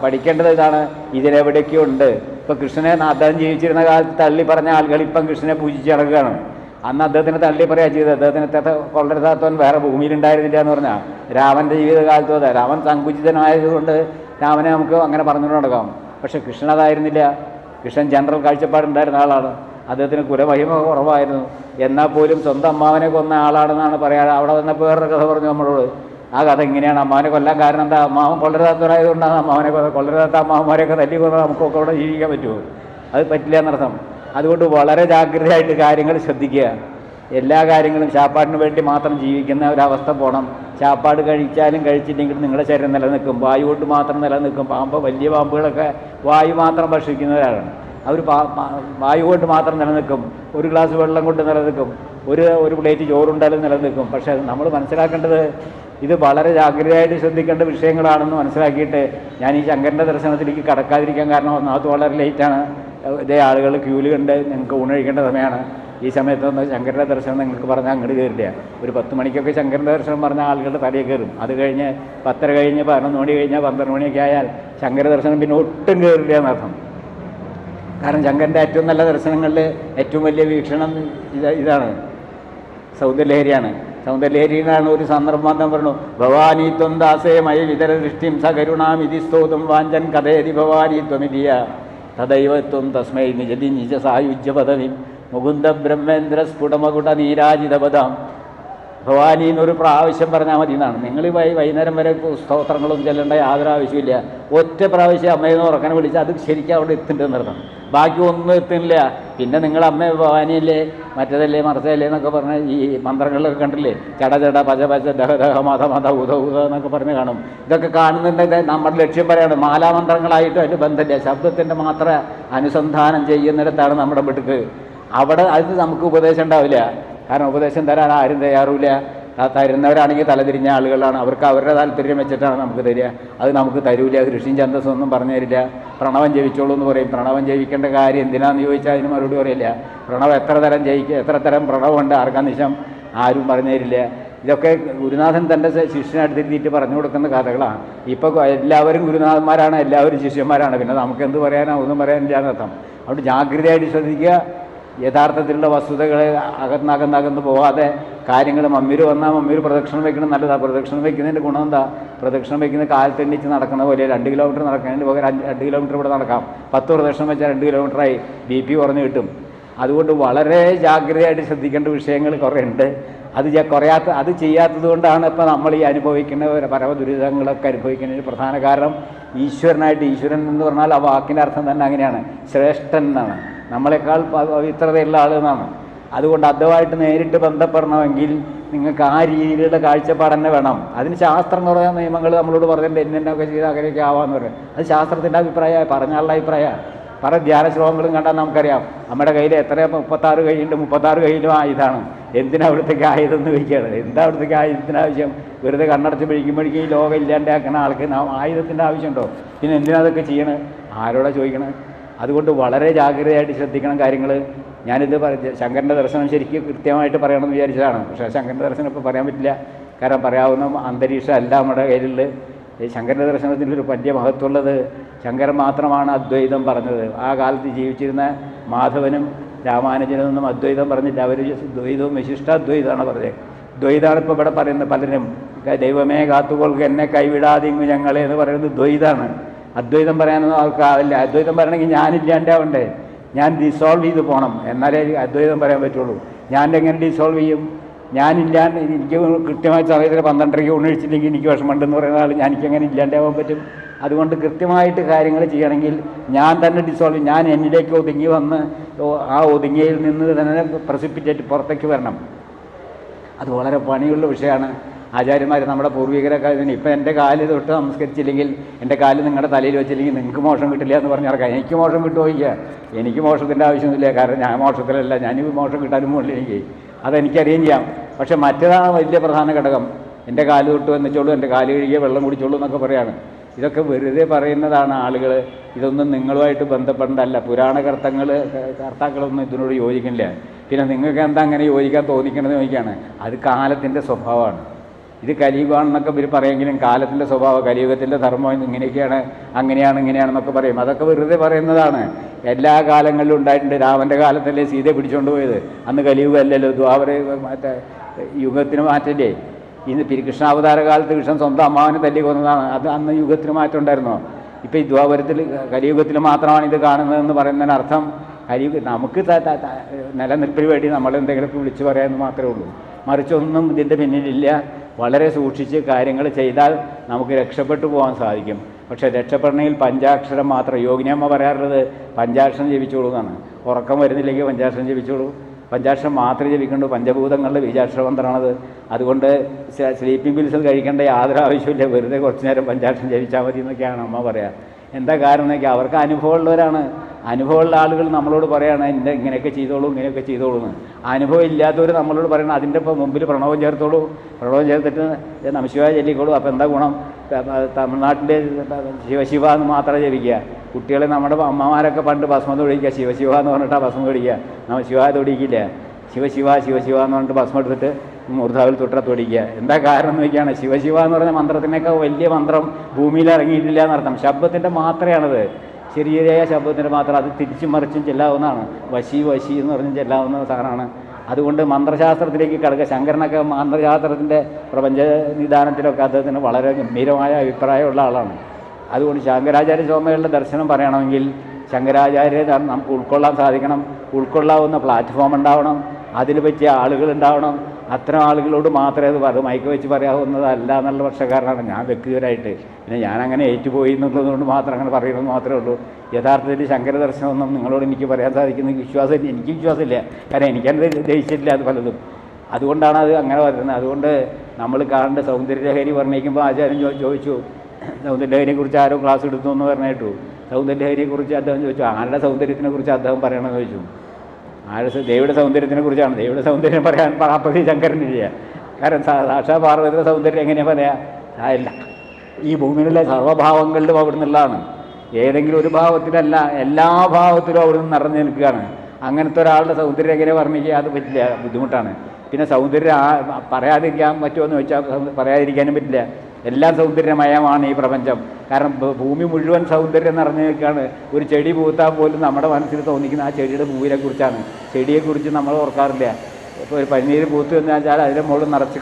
പഠിക്കേണ്ടത് ഇതാണ്. ഇതിലെവിടെയൊക്കെയുണ്ട് ഇപ്പോൾ കൃഷ്ണനെ അദ്ദേഹം ജീവിച്ചിരുന്ന കാലത്ത് തള്ളി പറഞ്ഞ ആളുകൾ ഇപ്പം കൃഷ്ണനെ പൂജിച്ച് നടക്കുകയാണ്. അന്ന് അദ്ദേഹത്തിന് തള്ളി പറയാ ചെയ്തത്. അദ്ദേഹത്തിന് കൊള്ളരുതാത്തവൻ വേറെ ഭൂമിയിലുണ്ടായിരുന്നില്ല എന്ന് പറഞ്ഞാൽ രാമന്റെ ജീവിതകാലത്തും അതെ. രാമൻ സങ്കുചിതനായതുകൊണ്ട് രാമനെ നമുക്ക് അങ്ങനെ പറഞ്ഞുകൊണ്ട് നടക്കാം. പക്ഷെ കൃഷ്ണൻ അതായിരുന്നില്ല. കൃഷ്ണൻ ജനറൽ കാഴ്ചപ്പാടുണ്ടായിരുന്ന ആളാണ്. അദ്ദേഹത്തിന് കുലമഹിമ കുറവായിരുന്നു. എന്നാൽ പോലും സ്വന്തം അമ്മാവനെ കൊന്ന ആളാണെന്നാണ് പറയാറ് അവിടെ വന്നപ്പോൾ വേറൊരു കഥ പറഞ്ഞു നമ്മളോട്. ആ കഥ ഇങ്ങനെയാണ് അമ്മാവനെ കൊല്ലാൻ കാരണം എന്താ? അമ്മാവൻ കൊള്ളരുതാത്തവരായതുകൊണ്ടാണ് അമ്മാവനെ കൊല്ലരുതാത്ത അമ്മാവന്മാരെയൊക്കെ തല്ലി കൊന്നാൽ നമുക്കൊക്കെ അവിടെ ജീവിക്കാൻ പറ്റുമോ? അത് പറ്റില്ല എന്നർത്ഥം. അതുകൊണ്ട് വളരെ ജാഗ്രതയായിട്ട് കാര്യങ്ങൾ ശ്രദ്ധിക്കുക. എല്ലാ കാര്യങ്ങളും ചാപ്പാടിന് വേണ്ടി മാത്രം ജീവിക്കുന്ന ഒരവസ്ഥ പോകണം ചാപ്പാട് കഴിച്ചാലും കഴിച്ചില്ലെങ്കിലും നിങ്ങളുടെ ശരീരം നിലനിൽക്കും. വായു കൊണ്ട് മാത്രം നിലനിൽക്കും. പാമ്പ് വലിയ പാമ്പുകളൊക്കെ വായു മാത്രം ഭക്ഷിക്കുന്നവരാണ്. അവർ വായു കൊണ്ട് മാത്രം നിലനിൽക്കും. ഒരു ഗ്ലാസ് വെള്ളം കൊണ്ട് നിലനിൽക്കും. ഒരു ഒരു പ്ലേറ്റ് ചോറുണ്ടാലും നിലനിൽക്കും. പക്ഷേ നമ്മൾ മനസ്സിലാക്കേണ്ടത് ഇത് വളരെ ജാഗ്രതയായിട്ട് ശ്രദ്ധിക്കേണ്ട വിഷയങ്ങളാണെന്ന് മനസ്സിലാക്കിയിട്ട് ഞാൻ ഈ ശങ്കരന്റെ ദർശനത്തിലേക്ക് കടക്കാതിരിക്കാൻ കാരണം അത് വളരെ ലേറ്റാണ് ഇതേ ആളുകൾ ക്യൂൽ കണ്ട് ഞങ്ങൾക്ക് ഊണഴിക്കേണ്ട സമയമാണ്. ഈ സമയത്ത് സമയത്തൊന്നും ശങ്കരന്റെ ദർശനം നിങ്ങൾക്ക് പറഞ്ഞാൽ അങ്ങോട്ട് കയറില്ല. ഒരു പത്ത് മണിക്കൊക്കെ ശങ്കരന്റെ ദർശനം പറഞ്ഞാൽ ആളുകളുടെ തലയിൽ കയറും. അത് കഴിഞ്ഞ് പത്തര കഴിഞ്ഞ് പതിനൊന്ന് മണി കഴിഞ്ഞാൽ പന്ത്രണ്ട് മണിയൊക്കെ ആയാൽ ശങ്കര ദർശനം പിന്നെ ഒട്ടും കയറില്ല എന്നർത്ഥം. കാരണം ശങ്കരന്റെ ഏറ്റവും നല്ല ദർശനങ്ങളിൽ ഏറ്റവും വലിയ വീക്ഷണം ഇതാണ്. സൗന്ദര്യലഹരിയാണ്. സൗന്ദര്യലഹരിയിലാണ് ഒരു സന്ദർഭം പറഞ്ഞു. ഭവാനി ത്വം ദാസേ മയ വിതര ദൃഷ്ടിം സകരുണാമിതി സ്തോതും വാഞ്ചൻ കഥയതി ഭവാനി ത്വമിതിയ. തദൈവത്വം തസ്മൈ നിജതി നിജ സായുജ്യ പദവി മുകുന്ദ ബ്രഹ്മേന്ദ്ര സ്ഫുടമകുട നീരാജിതപദം ഭവാനി എന്നൊരു പ്രാവശ്യം പറഞ്ഞാൽ മതി എന്നാണ് നിങ്ങൾ വൈ വൈകുന്നേരം വരെ സ്തോത്രങ്ങളും ചെല്ലേണ്ട യാതൊരു ആവശ്യമില്ല ഒറ്റ പ്രാവശ്യം അമ്മയെന്ന് ഉറക്കാൻ വിളിച്ചാൽ അത് ശരിക്കും അവിടെ എത്തുന്നുണ്ടെന്ന് അർത്ഥം. ബാക്കി ഒന്നും എത്തുന്നില്ല പിന്നെ നിങ്ങൾ അമ്മ ഭവാനിയല്ലേ മറ്റേതല്ലേ? മറച്ചതല്ലേ? എന്നൊക്കെ പറഞ്ഞ് ഈ മന്ത്രങ്ങളിലൊക്കെ കണ്ടില്ലേ? ചട ചട പച പച ദഹ ദഹ മത മത ഉദ ഉദ എന്നൊക്കെ പറഞ്ഞ് കാണും. ഇതൊക്കെ കാണുന്നുണ്ടെങ്കിൽ നമ്മുടെ ലക്ഷ്യം പറയാണ്. മാലാമന്ത്രങ്ങളായിട്ട് അതിന്റെ ബന്ധമില്ല. ശബ്ദത്തിന്റെ മാത്രം അനുസന്ധാനം ചെയ്യുന്നിടത്താണ് നമ്മുടെ മിടുക്ക്. അവിടെ അത് നമുക്ക് ഉപദേശം ഉണ്ടാവില്ല. കാരണം ഉപദേശം തരാൻ ആരും തയ്യാറുമില്ല ആ തരുന്നവരാണെങ്കിൽ തലതിരിഞ്ഞ ആളുകളാണ്. അവർക്ക് അവരുടെ താല്പര്യം വെച്ചിട്ടാണ് നമുക്ക് തരിക. അത് നമുക്ക് തരൂല. കൃഷിയും ഒന്നും പറഞ്ഞു തരില്ല. പ്രണവം ജയിച്ചോളൂ എന്ന് പറയും. പ്രണവം ജയിക്കേണ്ട കാര്യം എന്തിനാണെന്ന് ചോദിച്ചാൽ അതിന് മറുപടി പറയില്ല. പ്രണവം എത്ര തരം ജയിക്കുക എത്ര തരം പ്രണവമുണ്ട്? ആർക്കാ നിശം? ആരും പറഞ്ഞു തരില്ല. ഇതൊക്കെ ഗുരുനാഥൻ തന്റെ ശിഷ്യനടുത്തിരുത്തിയിട്ട് പറഞ്ഞു കൊടുക്കുന്ന കഥകളാണ്. ഇപ്പോൾ എല്ലാവരും ഗുരുനാഥന്മാരാണ്. എല്ലാവരും ശിഷ്യന്മാരാണ്. പിന്നെ നമുക്ക് എന്ത് പറയാനാണ് ഒന്നും പറയാനില്ല എന്നർത്ഥം. അതുകൊണ്ട് ജാഗ്രതയായിട്ട് ശ്രദ്ധിക്കുക. യഥാർത്ഥത്തിലുള്ള വസ്തുതകളെ അകന്നകന്നകന്ന് പോവാതെ കാര്യങ്ങൾ മമ്മീര് വന്നാൽ മമ്മീര് പ്രദക്ഷിണം വെക്കണം നല്ലതാണ് പ്രദക്ഷിണം വെക്കുന്നതിന്റെ ഗുണം എന്താ? പ്രദക്ഷിണം വെക്കുന്ന കാലത്ത് എണ്ണിച്ച് നടക്കുന്ന പോലെ രണ്ട് കിലോമീറ്റർ നടക്കുന്നതിന് അഞ്ച് രണ്ട് കിലോമീറ്റർ ഇവിടെ നടക്കാം. പത്ത് പ്രദക്ഷിണം വെച്ചാൽ രണ്ട് കിലോമീറ്ററായി. ബി പി കുറഞ്ഞ് കിട്ടും. അതുകൊണ്ട് വളരെ ജാഗ്രതയായിട്ട് ശ്രദ്ധിക്കേണ്ട വിഷയങ്ങൾ കുറേ ഉണ്ട്. അത് കുറയാത്ത അത് ചെയ്യാത്തത് കൊണ്ടാണ് ഇപ്പോൾ നമ്മൾ ഈ അനുഭവിക്കുന്ന പരമ ദുരിതങ്ങളൊക്കെ അനുഭവിക്കുന്നതിന് പ്രധാന കാരണം ഈശ്വരനായിട്ട് ഈശ്വരൻ എന്ന് പറഞ്ഞാൽ ആ വാക്കിന്റെ അർത്ഥം തന്നെ അങ്ങനെയാണ്. ശ്രേഷ്ഠൻ എന്നാണ്. നമ്മളെക്കാൾ പവിത്രതയുള്ള എന്നാണ് അതുകൊണ്ട് അതുമായിട്ട് നേരിട്ട് ബന്ധപ്പെടണമെങ്കിൽ നിങ്ങൾക്ക് ആ രീതിയിലുള്ള കാഴ്ചപ്പാട് തന്നെ വേണം. അതിന് ശാസ്ത്രം കുറേ നിയമങ്ങൾ നമ്മളോട് പറഞ്ഞിട്ട് എന്നെന്നൊക്കെ ചെയ്ത് അങ്ങനെയൊക്കെ ആവാന്ന് പറയും അത് ശാസ്ത്രത്തിന്റെ അഭിപ്രായമാണ് പറഞ്ഞാലുള്ള അഭിപ്രായമാണ്. പല ധ്യാന ശ്ലോകങ്ങളും കണ്ടാൽ നമുക്കറിയാം. നമ്മുടെ കയ്യിൽ എത്ര മുപ്പത്താറ് കൈയുണ്ട് മുപ്പത്താറ് കയ്യിലും ആയുധമാണ് എന്തിനാ അവിടുത്തേക്ക് ആയുധം എന്ന് ചോദിക്കുകയാണ്. എന്താ അവിടുത്തേക്ക് ആയുധത്തിന് ആവശ്യം? വെറുതെ കണ്ണടച്ച് പിടിക്കുമ്പോഴേക്കും ഈ ലോകം ഇല്ലാണ്ടാക്കുന്ന ആൾക്ക് ആയുധത്തിന്റെ ആവശ്യമുണ്ടോ? പിന്നെ എന്തിനാ അതൊക്കെ ചെയ്യണേ? ആരോടാ ചോദിക്കണത് അതുകൊണ്ട് വളരെ ജാഗ്രതയായിട്ട് ശ്രദ്ധിക്കണം കാര്യങ്ങൾ ഞാനിത് ശങ്കരന്റെ ദർശനം ശരിക്കും കൃത്യമായിട്ട് പറയണമെന്ന് വിചാരിച്ചതാണ്. പക്ഷേ ശങ്കരന്റെ ദർശനം ഇപ്പോൾ പറയാൻ പറ്റില്ല. കാരണം പറയാവുന്ന അന്തരീക്ഷം അല്ല നമ്മുടെ കയ്യിലുള്ളത്. ഈ ശങ്കരന്റെ ദർശനത്തിന്റെ ഒരു വലിയ മഹത്വമുള്ളത് ശങ്കരൻ മാത്രമാണ് അദ്വൈതം പറഞ്ഞത്. ആ കാലത്ത് ജീവിച്ചിരുന്ന മാധവനും രാമാനുജനൊന്നും അദ്വൈതം പറഞ്ഞില്ല. അവർ ദ്വൈതവും വിശിഷ്ടാദ്വൈതമാണ് പറഞ്ഞത്. ദ്വൈതാണ് ഇപ്പോൾ ഇവിടെ പറയുന്നത് പലരും. ദൈവമേ കാത്തുകൊൾക്ക് എന്നെ കൈവിടാതിങ്ങു ഞങ്ങളെ എന്ന് പറയുന്നത് ദ്വൈതാണ്. അദ്വൈതം പറയാനൊന്നും ആൾക്കാവില്ല അദ്വൈതം പറയണമെങ്കിൽ ഞാനില്ലാണ്ടാവണ്ടേ ഞാൻ ഡിസോൾവ് ചെയ്ത് പോകണം എന്നാലേ അദ്വൈതം പറയാൻ പറ്റുള്ളൂ. ഞാൻ എങ്ങനെ ഡിസോൾവ് ചെയ്യും? ഞാനില്ലാണ്ട് എനിക്ക് കൃത്യമായ സമയത്തിൽ പന്ത്രണ്ടരയ്ക്ക് ഉണഴിച്ചില്ലെങ്കിൽ എനിക്ക് വിഷമമുണ്ടെന്ന് പറയുന്ന ആൾ എനിക്കെങ്ങനെ ഇല്ലാണ്ടാവാൻ പറ്റും? അതുകൊണ്ട് കൃത്യമായിട്ട് കാര്യങ്ങൾ ചെയ്യണമെങ്കിൽ ഞാൻ തന്നെ ഡിസോൾവ് ഞാൻ എന്നിലേക്ക് ഒതുങ്ങി വന്ന് ആ ഒതുങ്ങിയയിൽ നിന്ന് തന്നെ പ്രസിപ്പിറ്റേറ്റ് പുറത്തേക്ക് വരണം. അത് വളരെ പണിയുള്ള വിഷയമാണ്. ആചാര്യന്മാർ നമ്മുടെ പൂർവികരൊക്കെ ഇതിന് ഇപ്പം എന്റെ കാൽ തൊട്ട് നമസ്കരിച്ചില്ലെങ്കിൽ എന്റെ കാൽ നിങ്ങളുടെ തലയിൽ വെച്ചില്ലെങ്കിൽ നിങ്ങൾക്ക് മോഷം കിട്ടില്ല എന്ന് പറഞ്ഞാൽ എനിക്ക് മോഷം കിട്ടുമോ ഇല്ല. എനിക്ക് മോഷത്തിന്റെ ആവശ്യമൊന്നുമില്ല. കാരണം ഞാൻ മോഷത്തിലല്ല ഞാൻ മോഷം കിട്ടാനും പോകില്ല എനിക്ക്. അതെനിക്കറിയുകയും ചെയ്യാം. പക്ഷെ മറ്റേതാണ് വലിയ പ്രധാന ഘടകം. എന്റെ കാൽ തൊട്ട് വന്നിച്ചോളൂ എന്റെ കാൽ കഴുകിയ വെള്ളം കുടിച്ചോളൂ എന്നൊക്കെ പറയാണ്. ഇതൊക്കെ വെറുതെ പറയുന്നതാണ് ആളുകൾ ഇതൊന്നും നിങ്ങളുമായിട്ട് ബന്ധപ്പെടേണ്ടല്ല പുരാണ കർത്തങ്ങൾ കർത്താക്കളൊന്നും ഇതിനോട് യോജിക്കുന്നില്ല. പിന്നെ നിങ്ങൾക്ക് എന്താ അങ്ങനെ യോജിക്കാൻ തോന്നിക്കണമെന്ന് ചോദിക്കുകയാണ്. അത് കാലത്തിന്റെ സ്വഭാവമാണ്. ഇത് കലിയുഗമാണെന്നൊക്കെ ഇവർ പറയുമെങ്കിലും കാലത്തിന്റെ സ്വഭാവം കലിയുഗത്തിന്റെ ധർമ്മം ഇങ്ങനെയൊക്കെയാണ് അങ്ങനെയാണ് ഇങ്ങനെയാണെന്നൊക്കെ പറയും. അതൊക്കെ വെറുതെ പറയുന്നതാണ്. എല്ലാ കാലങ്ങളിലും ഉണ്ടായിട്ടുണ്ട്. രാമന്റെ കാലത്തല്ലേ സീതയെ പിടിച്ചുകൊണ്ട് പോയത്. അന്ന് കലിയുഗമല്ലല്ലോ. ദ്വാപര മറ്റേ യുഗത്തിന് മാറ്റല്ലേ? ഇന്ന് തിരുകൃഷ്ണാവതാര കാലത്ത് കൃഷ്ണൻ സ്വന്തം അമ്മാവനെ തല്ലി കൊന്നതാണ്. അത് അന്ന് യുഗത്തിന് മാറ്റം ഉണ്ടായിരുന്നോ? ഇപ്പോൾ ഈ ദ്വാപരത്തിൽ കലിയുഗത്തിൽ മാത്രമാണ് ഇത് കാണുന്നതെന്ന് പറയുന്നതിന് അർത്ഥം കലിയുഗ നമുക്ക് നിലനിൽപ്പിന് വേണ്ടി നമ്മളെന്തെങ്കിലുമൊക്കെ വിളിച്ചു പറയാമെന്ന് മാത്രമേ ഉള്ളൂ. മറിച്ചൊന്നും ഇതിന്റെ പിന്നിലില്ല. വളരെ സൂക്ഷിച്ച് കാര്യങ്ങൾ ചെയ്താൽ നമുക്ക് രക്ഷപ്പെട്ടു പോകാൻ സാധിക്കും. പക്ഷേ രക്ഷപ്പെടണമെങ്കിൽ പഞ്ചാക്ഷരം മാത്രം യോഗിനിയമ്മ പറയാറുള്ളത് പഞ്ചാക്ഷരം ജപിച്ചോളൂ എന്നാണ്. ഉറക്കം വരുന്നില്ലെങ്കിൽ പഞ്ചാക്ഷരം ജപിച്ചോളൂ. പഞ്ചാക്ഷരം മാത്രമേ ജപിക്കേണ്ടൂ പഞ്ചഭൂതങ്ങളുടെ ബീജാക്ഷര മന്ത്രമാണത് അതുകൊണ്ട് സ്ലീപ്പിംഗ് പിൽസ് കഴിക്കേണ്ട യാതൊരു ആവശ്യമില്ല വെറുതെ കുറച്ച് നേരം പഞ്ചാക്ഷരം ജപിച്ചാൽ മതി എന്നൊക്കെയാണ് അമ്മ പറയാ എന്താ കാരണം എന്നൊക്കെ അവർക്ക് അനുഭവമുള്ളവരാണ്. അനുഭവമുള്ള ആളുകൾ നമ്മളോട് പറയാണ് എന്റെ ഇങ്ങനെയൊക്കെ ചെയ്തോളൂ ഇങ്ങനെയൊക്കെ ചെയ്തോളൂ എന്ന്. അനുഭവം ഇല്ലാത്തവർ നമ്മളോട് പറയണം അതിന്റെ ഇപ്പോൾ മുമ്പിൽ പ്രണവം ചേർത്തോളൂ പ്രണവം ചേർത്തിട്ട് നമശിവായ ചൊല്ലിക്കോളൂ. അപ്പോൾ എന്താ ഗുണം? ത- ത- തമിഴ്നാട്ടിലെ ശിവശിവ എന്ന് മാത്രം ജപിക്കുക. കുട്ടികളെ നമ്മുടെ അമ്മമാരൊക്കെ പണ്ട് ഭസ്മം തൊടിക്കുക ശിവശിവ എന്ന് പറഞ്ഞിട്ടാണ് ഭസ്മം തൊടിക്കുക. നമ്മൾ ശിവ തൊടിക്കില്ല ശിവശിവ ശിവശിവ എന്ന് പറഞ്ഞിട്ട് ഭസ്മം എടുത്തിട്ട് മൂർധാവിൽ തൊട്ട തൊടിക്കുക എന്താ കാരണം എന്ന് വെക്കുകയാണ് ശിവശിവ എന്ന് പറഞ്ഞ മന്ത്രത്തിനേക്കാൾ വലിയ മന്ത്രം ഭൂമിയിൽ ഇറങ്ങിയിട്ടില്ല എന്നർത്ഥം. ശബ്ദത്തിന്റെ മാത്രയാണത്. ചെറിയ ശബ്ദത്തിന്റെ മാത്രം. അത് തിരിച്ചു മറിച്ചും ചെല്ലാവുന്നതാണ്. വശി വശി എന്ന് പറഞ്ഞ് ചെല്ലാവുന്ന സാധനമാണ്. അതുകൊണ്ട് മന്ത്രശാസ്ത്രത്തിലേക്ക് കിടക്കുക. ശങ്കരനൊക്കെ മന്ത്രശാസ്ത്രത്തിന്റെ പ്രപഞ്ച നിദാനത്തിലൊക്കെ അദ്ദേഹത്തിന് വളരെ ഗംഭീരമായ അഭിപ്രായമുള്ള ആളാണ്. അതുകൊണ്ട് ശങ്കരാചാര്യ സ്വാമികളുടെ ദർശനം പറയണമെങ്കിൽ ശങ്കരാചാര്യ നമുക്ക് ഉൾക്കൊള്ളാൻ സാധിക്കണം. ഉൾക്കൊള്ളാവുന്ന പ്ലാറ്റ്ഫോം ഉണ്ടാവണം. അതിൽ പറ്റിയ ആളുകൾ ഉണ്ടാവണം. അത്തരം ആളുകളോട് മാത്രമേ അത് പറയൂ മയക്ക് വെച്ച് പറയാവുന്നതല്ല എന്നുള്ള പക്ഷക്കാരനാണ് ഞാൻ വ്യക്തിപരമായിട്ട്. പിന്നെ ഞാൻ അങ്ങനെ ഏറ്റുപോയി എന്നുള്ളതുകൊണ്ട് മാത്രം അങ്ങനെ പറയുന്നത് മാത്രമേ ഉള്ളൂ. യഥാർത്ഥത്തിൽ ശങ്കര ദർശനമൊന്നും നിങ്ങളോട് എനിക്ക് പറയാൻ സാധിക്കുന്ന വിശ്വാസം എനിക്ക് വിശ്വാസമില്ല. കാരണം എനിക്കത് ദഹിച്ചിട്ടില്ല അത് പലതും. അതുകൊണ്ടാണ് അത് അങ്ങനെ പറയുന്നത്. അതുകൊണ്ട് നമ്മൾ കാണേണ്ട സൗന്ദര്യലഹരി വർണിക്കുമ്പോൾ ആചാര്യൻ ചോദിച്ചു. സൗന്ദര്യലഹരിയെക്കുറിച്ച് ആരോ ക്ലാസ് എടുത്തു എന്ന് പറഞ്ഞിട്ടു. സൗന്ദര്യലഹരിയെക്കുറിച്ച് അദ്ദേഹം ചോദിച്ചു. ആരുടെ സൗന്ദര്യത്തിനെ കുറിച്ച് അദ്ദേഹം പറയണമെന്ന് ചോദിച്ചു. ആരുടെ ദേവിയുടെ സൗന്ദര്യത്തിനെ കുറിച്ചാണ്. ദേവിയുടെ സൗന്ദര്യം പറയാൻ പാർവതി ശങ്കരനില്ല കാരണം സാക്ഷാ പാർവതിയുടെ സൗന്ദര്യം എങ്ങനെയാണ് പറയാ? അല്ല ഈ ഭൂമിയിലെ സർവഭാവങ്ങളിലും അവിടെ നിന്നുള്ളതാണ് ഏതെങ്കിലും ഒരു ഭാവത്തിലല്ല എല്ലാ ഭാവത്തിലും അവിടെ നിന്ന് നിറഞ്ഞു നിൽക്കുകയാണ്. അങ്ങനത്തെ ഒരാളുടെ സൗന്ദര്യം എങ്ങനെ വർണിക്കുക അത് പറ്റില്ല ബുദ്ധിമുട്ടാണ്. പിന്നെ സൗന്ദര്യം പറയാതിരിക്കാൻ പറ്റുമോ എന്ന് ചോദിച്ചാൽ പറയാതിരിക്കാനും പറ്റില്ല. എല്ലാം സൗന്ദര്യമയമാണ് ഈ പ്രപഞ്ചം. കാരണം ഭൂമി മുഴുവൻ സൗന്ദര്യം നിറഞ്ഞു നിൽക്കുകയാണ്. ഒരു ചെടി പൂത്താൽ പോലും നമ്മുടെ മനസ്സിൽ തോന്നിക്കുന്ന ആ ചെടിയുടെ പൂവിനെ കുറിച്ചാണ് ചെടിയെക്കുറിച്ച് നമ്മൾ ഓർക്കാറില്ല. ഇപ്പോൾ ഒരു പനിനീര് പൂത്തു എന്ന് വെച്ചാൽ അതിന്റെ മുകളിൽ നിറച്ച്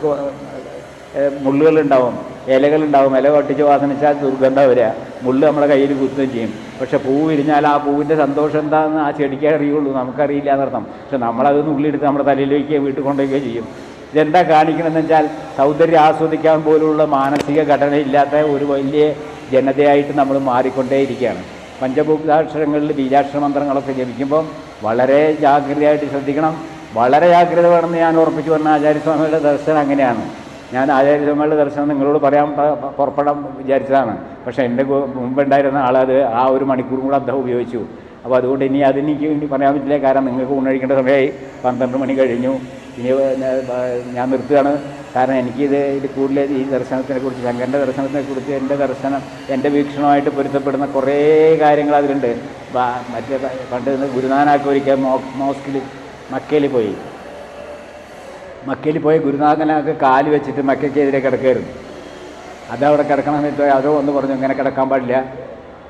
മുള്ളുകളുണ്ടാവും. ഇലകളുണ്ടാവും. ഇല കൊട്ടിച്ച് വാസനിച്ചാൽ ദുർഗന്ധം വരിക. മുള്ള് നമ്മുടെ കയ്യിൽ കുത്തുകയും ചെയ്യും. പക്ഷേ പൂ വിരിഞ്ഞാൽ ആ പൂവിന്റെ സന്തോഷം എന്താണെന്ന് ആ ചെടിക്കേ അറിയുള്ളൂ. നമുക്കറിയില്ല എന്നർത്ഥം. പക്ഷെ നമ്മളത് ഉള്ളിലെടുത്ത് നമ്മുടെ തലയിലേക്ക് വീട്ടിൽ കൊണ്ടുപോവുകയോ ചെയ്യും. ഇതെന്താ കാണിക്കണമെന്ന് വെച്ചാൽ സൗന്ദര്യം ആസ്വദിക്കാൻ പോലുള്ള മാനസിക ഘടന ഇല്ലാത്ത ഒരു വലിയ ജനതയായിട്ട് നമ്മൾ മാറിക്കൊണ്ടേയിരിക്കുകയാണ്. പഞ്ചഭൂതാക്ഷരങ്ങളിൽ ബീജാക്ഷര മന്ത്രങ്ങളൊക്കെ ജപിക്കുമ്പം വളരെ ജാഗ്രതയായിട്ട് ശ്രദ്ധിക്കണം. വളരെ ജാഗ്രത വേണമെന്ന് ഞാൻ ഉറപ്പിച്ചു പറഞ്ഞ ആചാര്യസ്വാമിയുടെ ദർശനം അങ്ങനെയാണ്. ഞാൻ ആചാര്യസ്വാമിയുടെ ദർശനം നിങ്ങളോട് പറയാൻ പുറപ്പെടാൻ വിചാരിച്ചതാണ്. പക്ഷേ എന്റെ മുമ്പുണ്ടായിരുന്ന ആളത് ആ ഒരു മണിക്കൂറും കൂടെ അദ്ദേഹം ഉപയോഗിച്ചു. അപ്പോൾ അതുകൊണ്ട് ഇനി അതെനിക്ക് വേണ്ടി പറയാൻ പറ്റില്ല. കാരണം നിങ്ങൾക്ക് ഊണഴിക്കേണ്ട സമയമായി. പന്ത്രണ്ട് മണി കഴിഞ്ഞു. ഇനി ഞാൻ- നിർത്തുകയാണ്. കാരണം എനിക്കിത് ഇത് കൂടുതൽ ഈ ദർശനത്തിനെ കുറിച്ച് ശങ്കരന്റെ ദർശനത്തിനെ കുറിച്ച് എന്റെ ദർശനം എന്റെ വീക്ഷണമായിട്ട് പൊരുത്തപ്പെടുന്ന കുറേ കാര്യങ്ങൾ അതിലുണ്ട്. മറ്റേ പണ്ട് ഗുരുനാനാക്ക് ഒരിക്കൽ മോ മോസ്കിൽ മക്കയിൽ പോയി. മക്കയിൽ പോയി ഗുരുനാഥനാക്ക് കാൽ വെച്ചിട്ട് മക്കയ്ക്കെതിരെ കിടക്കായിരുന്നു അതവിടെ കിടക്കണം എന്നിട്ട് അതോ ഒന്ന് പറഞ്ഞു ഇങ്ങനെ കിടക്കാൻ പാടില്ല.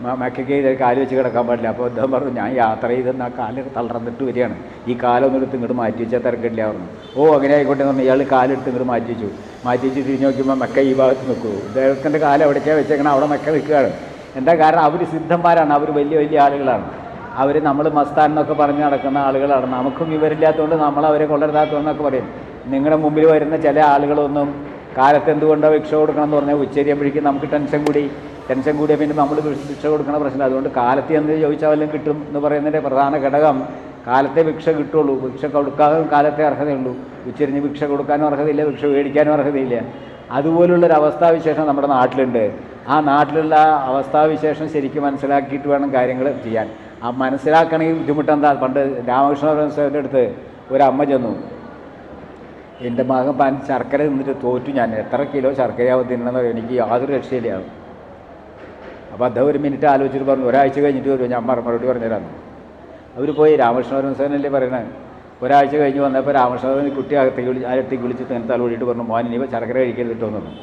മ- മക്കയ്ക്കെതിരെ കാൽ വെച്ച് കിടക്കാൻ പാടില്ല. അപ്പോൾ അദ്ദേഹം പറഞ്ഞു ഞാൻ യാത്ര ചെയ്തെന്ന് ആ കാൽ തളർന്നിട്ട് വരികയാണ്. ഈ കാലൊന്നും എടുത്ത് ഇങ്ങോട്ട് മാറ്റി വെച്ചാൽ തിരക്കില്ല പറഞ്ഞു. ഓ അങ്ങനെ ആയിക്കോട്ടെ പറഞ്ഞു. ഇയാൾ കാലെടുത്ത് ഇങ്ങോട്ട് മാറ്റി വെച്ചു. മാറ്റി വെച്ച് തിരിഞ്ഞ് നോക്കുമ്പോൾ മക്ക ഈ ഭാഗത്ത് നിൽക്കൂ. ഇദ്ദേഹത്തിന്റെ കാലം എവിടേക്കാണ് വെച്ചേക്കണം? അവിടെ മക്ക നിൽക്കുകയാണ്. എന്താ കാരണം? അവർ സിദ്ധന്മാരാണ്. അവർ വലിയ വലിയ ആളുകളാണ്. അവർ നമ്മൾ മസ്താൻ എന്നൊക്കെ പറഞ്ഞ് നടക്കുന്ന ആളുകളാണ്. നമുക്കും വിവരമില്ലാത്തതുകൊണ്ട് നമ്മൾ അവരെ കൊള്ളരുതാത്തതെന്നൊക്കെ പറയും. നിങ്ങളുടെ മുമ്പിൽ വരുന്ന ചില ആളുകളൊന്നും കാലത്ത് എന്തുകൊണ്ടോ ഭിക്ഷ കൊടുക്കണം എന്ന് പറഞ്ഞാൽ ഉച്ചരിയുമ്പോഴേക്കും നമുക്ക് ടെൻഷൻ കൂടി. ടെൻഷൻ കൂടിയ പിന്നെ നമ്മൾ ഭിക്ഷ കൊടുക്കുന്ന പ്രശ്നം. അതുകൊണ്ട് കാലത്തെ എന്ത് ചോദിച്ചാൽ വല്ലതും കിട്ടും എന്ന് പറയുന്നതിന്റെ പ്രധാന ഘടകം കാലത്തെ ഭിക്ഷ കിട്ടുള്ളൂ. ഭിക്ഷ കൊടുക്കാതെ കാലത്തെ അർഹതയുള്ളൂ. ഉച്ചരിഞ്ഞ് ഭിക്ഷ കൊടുക്കാനും അർഹതയില്ല ഭിക്ഷ മേടിക്കാനും അർഹതയില്ല. അതുപോലുള്ളൊരു അവസ്ഥാവിശേഷം നമ്മുടെ നാട്ടിലുണ്ട്. ആ നാട്ടിലുള്ള അവസ്ഥാവിശേഷം ശരിക്കും മനസ്സിലാക്കിയിട്ട് വേണം കാര്യങ്ങൾ ചെയ്യാൻ. ആ മനസ്സിലാക്കണമെങ്കിൽ ബുദ്ധിമുട്ടെന്താ? പണ്ട് രാമകൃഷ്ണ അടുത്ത് ഒരമ്മ ചെന്നു. എന്റെ മകൻ പാൻ ശർക്കര തിന്നിട്ട് തോറ്റു ഞാൻ. എത്ര കിലോ ശർക്കരയാവും തിന്നണമെന്ന് എനിക്ക് യാതൊരു രക്ഷയില്ല. അപ്പോൾ അദ്ദേഹം ഒരു മിനിറ്റ് ആലോചിച്ചിട്ട് പറഞ്ഞു ഒരാഴ്ച കഴിഞ്ഞിട്ട് വരും ഞാൻ മറുപടി പറഞ്ഞുതരാമെന്ന് അവർ പോയി രാമകൃഷ്ണവരൻ സാറിനല്ലേ പറയണത് ഒരാഴ്ച കഴിഞ്ഞ് വന്നപ്പോൾ രാമകൃഷ്ണവരൻ കുട്ടി അകത്തേക്ക് വിളിച്ച് അരത്തേക്ക് വിളിച്ച് തന്നെ തലോടിയിട്ട് പറഞ്ഞു മോൻ ഇനി ശർക്കര കഴിക്കരുത് കേട്ടോ എന്ന് പറഞ്ഞു.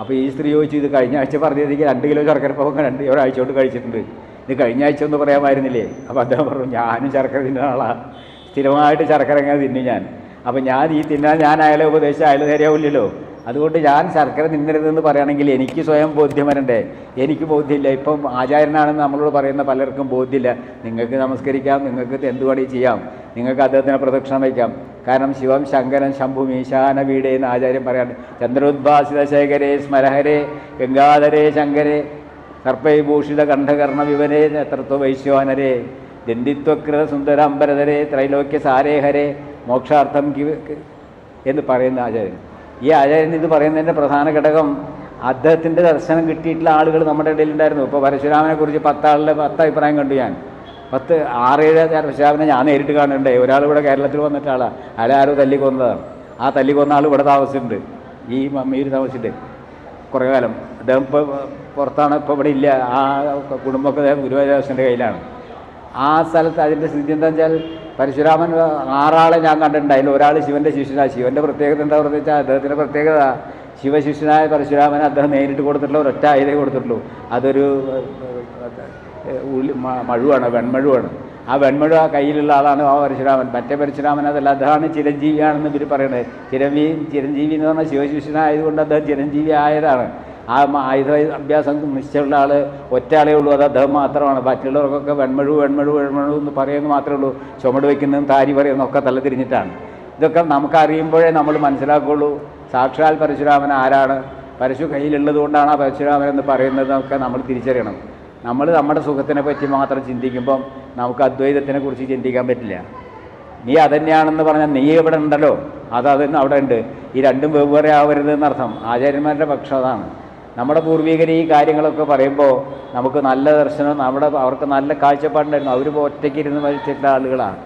അപ്പോൾ ഈ സ്ത്രീ ചോദിച്ചു ഇത് കഴിഞ്ഞ ആഴ്ച പറഞ്ഞതെങ്കിൽ രണ്ട് കിലോ ശർക്കര പോകും രണ്ട് ഒരാഴ്ച കൊണ്ട് കഴിച്ചിട്ടുണ്ട്. ഇത് കഴിഞ്ഞ ആഴ്ച ഒന്ന് പറയാമായിരുന്നില്ലേ? അപ്പോൾ അദ്ദേഹം പറഞ്ഞു ഞാനും ശർക്കര തിന്നുന്ന ആളാണ് സ്ഥിരമായിട്ട് ശർക്കര ഇങ്ങനെ തിന്നു ഞാൻ? അപ്പോൾ ഞാൻ ഈ തിന്നാൻ ഞാൻ അയാളെ ഉപദേശിച്ച അയാൾ നേരെയാവില്ലല്ലോ അതുകൊണ്ട് ഞാൻ ശർക്കര തിന്നരുതെന്ന് പറയുകയാണെങ്കിൽ എനിക്ക് സ്വയം ബോധ്യം വരണ്ടേ? എനിക്ക് ബോധ്യമില്ല. ഇപ്പം ആചാര്യനാണെന്ന് നമ്മളോട് പറയുന്ന പലർക്കും ബോധ്യമില്ല. നിങ്ങൾക്ക് നമസ്കരിക്കാം നിങ്ങൾക്ക് എന്ത് പണി ചെയ്യാം നിങ്ങൾക്ക് അദ്ദേഹത്തിന് പ്രദക്ഷിണം വയ്ക്കാം. കാരണം ശിവം ശങ്കരൻ ശംഭു ഈശാന വീടേ എന്ന് ആചാര്യം പറയാണ് ചന്ദ്രോദ്ഭാസിത ശേഖരേ സ്മരഹരേ ഗംഗാധരേ ശങ്കരേ സർപ്പൈഭൂഷിത കണ്ഠകർണ വിവരേ നേതൃത്വ വൈശ്വാനരേ ദന്തിത്വകൃത സുന്ദര അമ്പരതരേ ത്രൈലോക്യ സാരേഹരേ മോക്ഷാർത്ഥം എന്ന് പറയുന്ന ആചാര്യൻ. ഈ ആചാര്യൻ ഇത് പറയുന്നതിന്റെ പ്രധാന ഘടകം അദ്ദേഹത്തിന്റെ ദർശനം കിട്ടിയിട്ടുള്ള ആളുകൾ നമ്മുടെ ഇടയിലുണ്ടായിരുന്നു. ഇപ്പോൾ പരശുരാമനെ കുറിച്ച് പത്താളുടെ പത്ത് അഭിപ്രായം കണ്ടു ഞാൻ. പത്ത് ആറേഴ് പരശുരാമനെ ഞാൻ നേരിട്ട് കാണുന്നുണ്ട്. ഒരാൾ ഇവിടെ കേരളത്തിൽ വന്നിട്ട ആളാണ് അയാളെ ആരോ തല്ലി കൊന്നതാണ് ആ തല്ലി കൊന്ന ആൾ ഇവിടെ താമസിച്ചിട്ടുണ്ട്. ഈ മമ്മിയിൽ താമസിച്ചിട്ട് കുറേ കാലം. അദ്ദേഹം ഇപ്പോൾ പുറത്താണ് ഇപ്പോൾ ഇവിടെ ഇല്ല. ആ കുടുംബമൊക്കെ ഗുരുവായൂരദാസന്റെ കയ്യിലാണ്. ആ സ്ഥലത്ത് അതിന്റെ സ്ഥിതി എന്താ വെച്ചാൽ പരശുരാമൻ ആറാളെ ഞാൻ കണ്ടിട്ടുണ്ട്. അതിൽ ഒരാൾ ശിവന്റെ ശിഷ്യനാണ് ശിവന്റെ പ്രത്യേകത എന്താ പറയുക വെച്ചാൽ അദ്ദേഹത്തിന്റെ പ്രത്യേകത ശിവശിഷ്യനായ പരശുരാമന് അദ്ദേഹം നേരിട്ട് കൊടുത്തിട്ടുള്ള ഒരൊറ്റ ആയുധേ കൊടുത്തിട്ടുള്ളൂ. അതൊരു ഉള്ളി മഴുവാണ് വെൺമഴുവാണ്. ആ വെൺമഴു ആ കയ്യിലുള്ള ആളാണ് ആ പരശുരാമൻ. മറ്റേ പരശുരാമൻ അതല്ല അദ്ദേഹമാണ് ചിരഞ്ജീവിയാണെന്ന് ഇവർ പറയുന്നത് ചിരഞ്ജീവി ചിരഞ്ജീവി എന്ന് പറഞ്ഞാൽ ശിവശിഷ്യനായതുകൊണ്ട് അദ്ദേഹം ചിരഞ്ജീവി ആയതാണ്. ആ മ- ആയുധ അഭ്യാസം നിശ്ചയമുള്ള ആൾ ഒറ്റയാളേ ഉള്ളൂ അത് അദ്ദേഹം മാത്രമാണ്. ബാക്കിയുള്ളവർക്കൊക്കെ വെൺമഴു വെൺമഴു വെൺമഴു എന്ന് പറയുന്നത് മാത്രമേ ഉള്ളൂ. ചുമട് വയ്ക്കുന്നതും താരി പറയുന്നതും ഒക്കെ തല തിരിഞ്ഞിട്ടാണ്. ഇതൊക്കെ നമുക്കറിയുമ്പോഴേ നമ്മൾ മനസ്സിലാക്കുള്ളൂ സാക്ഷാൽ പരശുരാമൻ ആരാണ്? പരശു കയ്യിലുള്ളത് കൊണ്ടാണ് ആ പരശുരാമൻ എന്ന് പറയുന്നതൊക്കെ നമ്മൾ തിരിച്ചറിയണം. നമ്മൾ നമ്മുടെ സുഖത്തിനെ പറ്റി മാത്രം ചിന്തിക്കുമ്പം നമുക്ക് അദ്വൈതത്തിനെ കുറിച്ച് ചിന്തിക്കാൻ പറ്റില്ല. നീ അതന്നെയാണെന്ന് പറഞ്ഞാൽ നീ ഇവിടെ ഉണ്ടല്ലോ? അത് അവിടെ ഉണ്ട്. ഈ രണ്ടും വെവ്വേറെ ആവരുത് എന്നർത്ഥം. ആചാര്യന്മാരുടെ പക്ഷം അതാണ്. നമ്മുടെ പൂർവികർ ഈ കാര്യങ്ങളൊക്കെ പറയുമ്പോൾ നമുക്ക് നല്ല ദർശനം നമ്മുടെ അവർക്ക് നല്ല കാഴ്ചപ്പാടുണ്ടായിരുന്നു. അവർ ഒറ്റയ്ക്ക് ഇരുന്ന് മരിച്ചിട്ടുള്ള ആളുകളാണ്.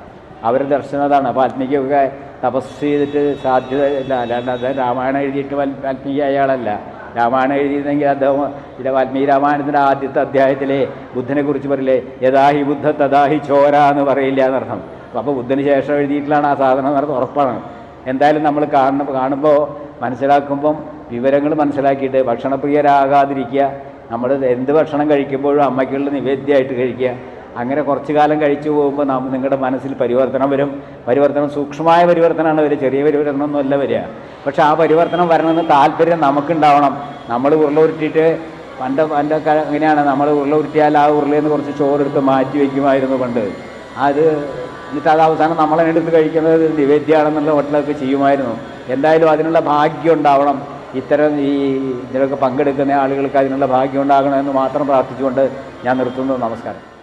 അവരുടെ ദർശനതാണ് അപ്പോൾ ആത്മീകൊക്കെ തപസ് ചെയ്തിട്ട് സാധ്യത ഇല്ല. അല്ലാണ്ട് രാമായണം എഴുതിയിട്ട് വാൽ- വാൽമീകി അയാളല്ല രാമായണം എഴുതിയിരുന്നെങ്കിൽ അദ്ദേഹം ഇല്ല വാൽമീകി രാമായണത്തിന്റെ ആദ്യത്തെ അധ്യായത്തിലെ ബുദ്ധനെ കുറിച്ച് പറയില്ലേ? യഥാഹി ബുദ്ധ തഥാഹി ചോര എന്ന് പറയില്ല എന്നർത്ഥം. അപ്പോൾ ബുദ്ധന് ശേഷം എഴുതിയിട്ടുള്ളതാണ് ആ സാധനം എന്ന് ഉറപ്പാണ്. എന്തായാലും നമ്മൾ കാണുമ്പോൾ കാണുമ്പോൾ മനസ്സിലാക്കുമ്പം വിവരങ്ങൾ മനസ്സിലാക്കിയിട്ട് ഭക്ഷണപ്രിയരാകാതിരിക്കുക. നമ്മൾ എന്ത് ഭക്ഷണം കഴിക്കുമ്പോഴും അമ്മയ്ക്കുള്ള നിവേദ്യമായിട്ട് കഴിക്കുക. അങ്ങനെ കുറച്ച് കാലം കഴിച്ചു പോകുമ്പോൾ നാം നിങ്ങളുടെ മനസ്സിൽ പരിവർത്തനം വരും. പരിവർത്തനം സൂക്ഷ്മമായ പരിവർത്തനമാണ് വരിക. ചെറിയ പരിവർത്തനമൊന്നുമല്ല വരിക. പക്ഷേ ആ പരിവർത്തനം വരണമെന്ന് താല്പര്യം നമുക്കുണ്ടാവണം. നമ്മൾ ഉരുളുരുട്ടിയിട്ട് പണ്ട് പണ്ട് ക- എങ്ങനെയാണ് നമ്മൾ ഉരുളുരുട്ടിയാൽ ആ ഉരുളയിൽ നിന്ന് കുറച്ച് ചോറെടുത്ത് മാറ്റി വയ്ക്കുമായിരുന്നു പണ്ട്. അത് എന്നിട്ട് അത് അവസാനം നമ്മളെ എടുത്ത് കഴിക്കുന്നത് നിവേദ്യമാണെന്നുള്ള ഹോട്ടലൊക്കെ ചെയ്യുമായിരുന്നു. എന്തായാലും അതിനുള്ള ഭാഗ്യം ഉണ്ടാവണം. ഇത്തരം ഈ ഇതിലൊക്കെ പങ്കെടുക്കുന്ന ആളുകൾക്ക് അതിനുള്ള ഭാഗ്യം ഉണ്ടാകണമെന്ന് മാത്രം പ്രാർത്ഥിച്ചുകൊണ്ട് ഞാൻ നിർത്തുന്നു. നമസ്കാരം.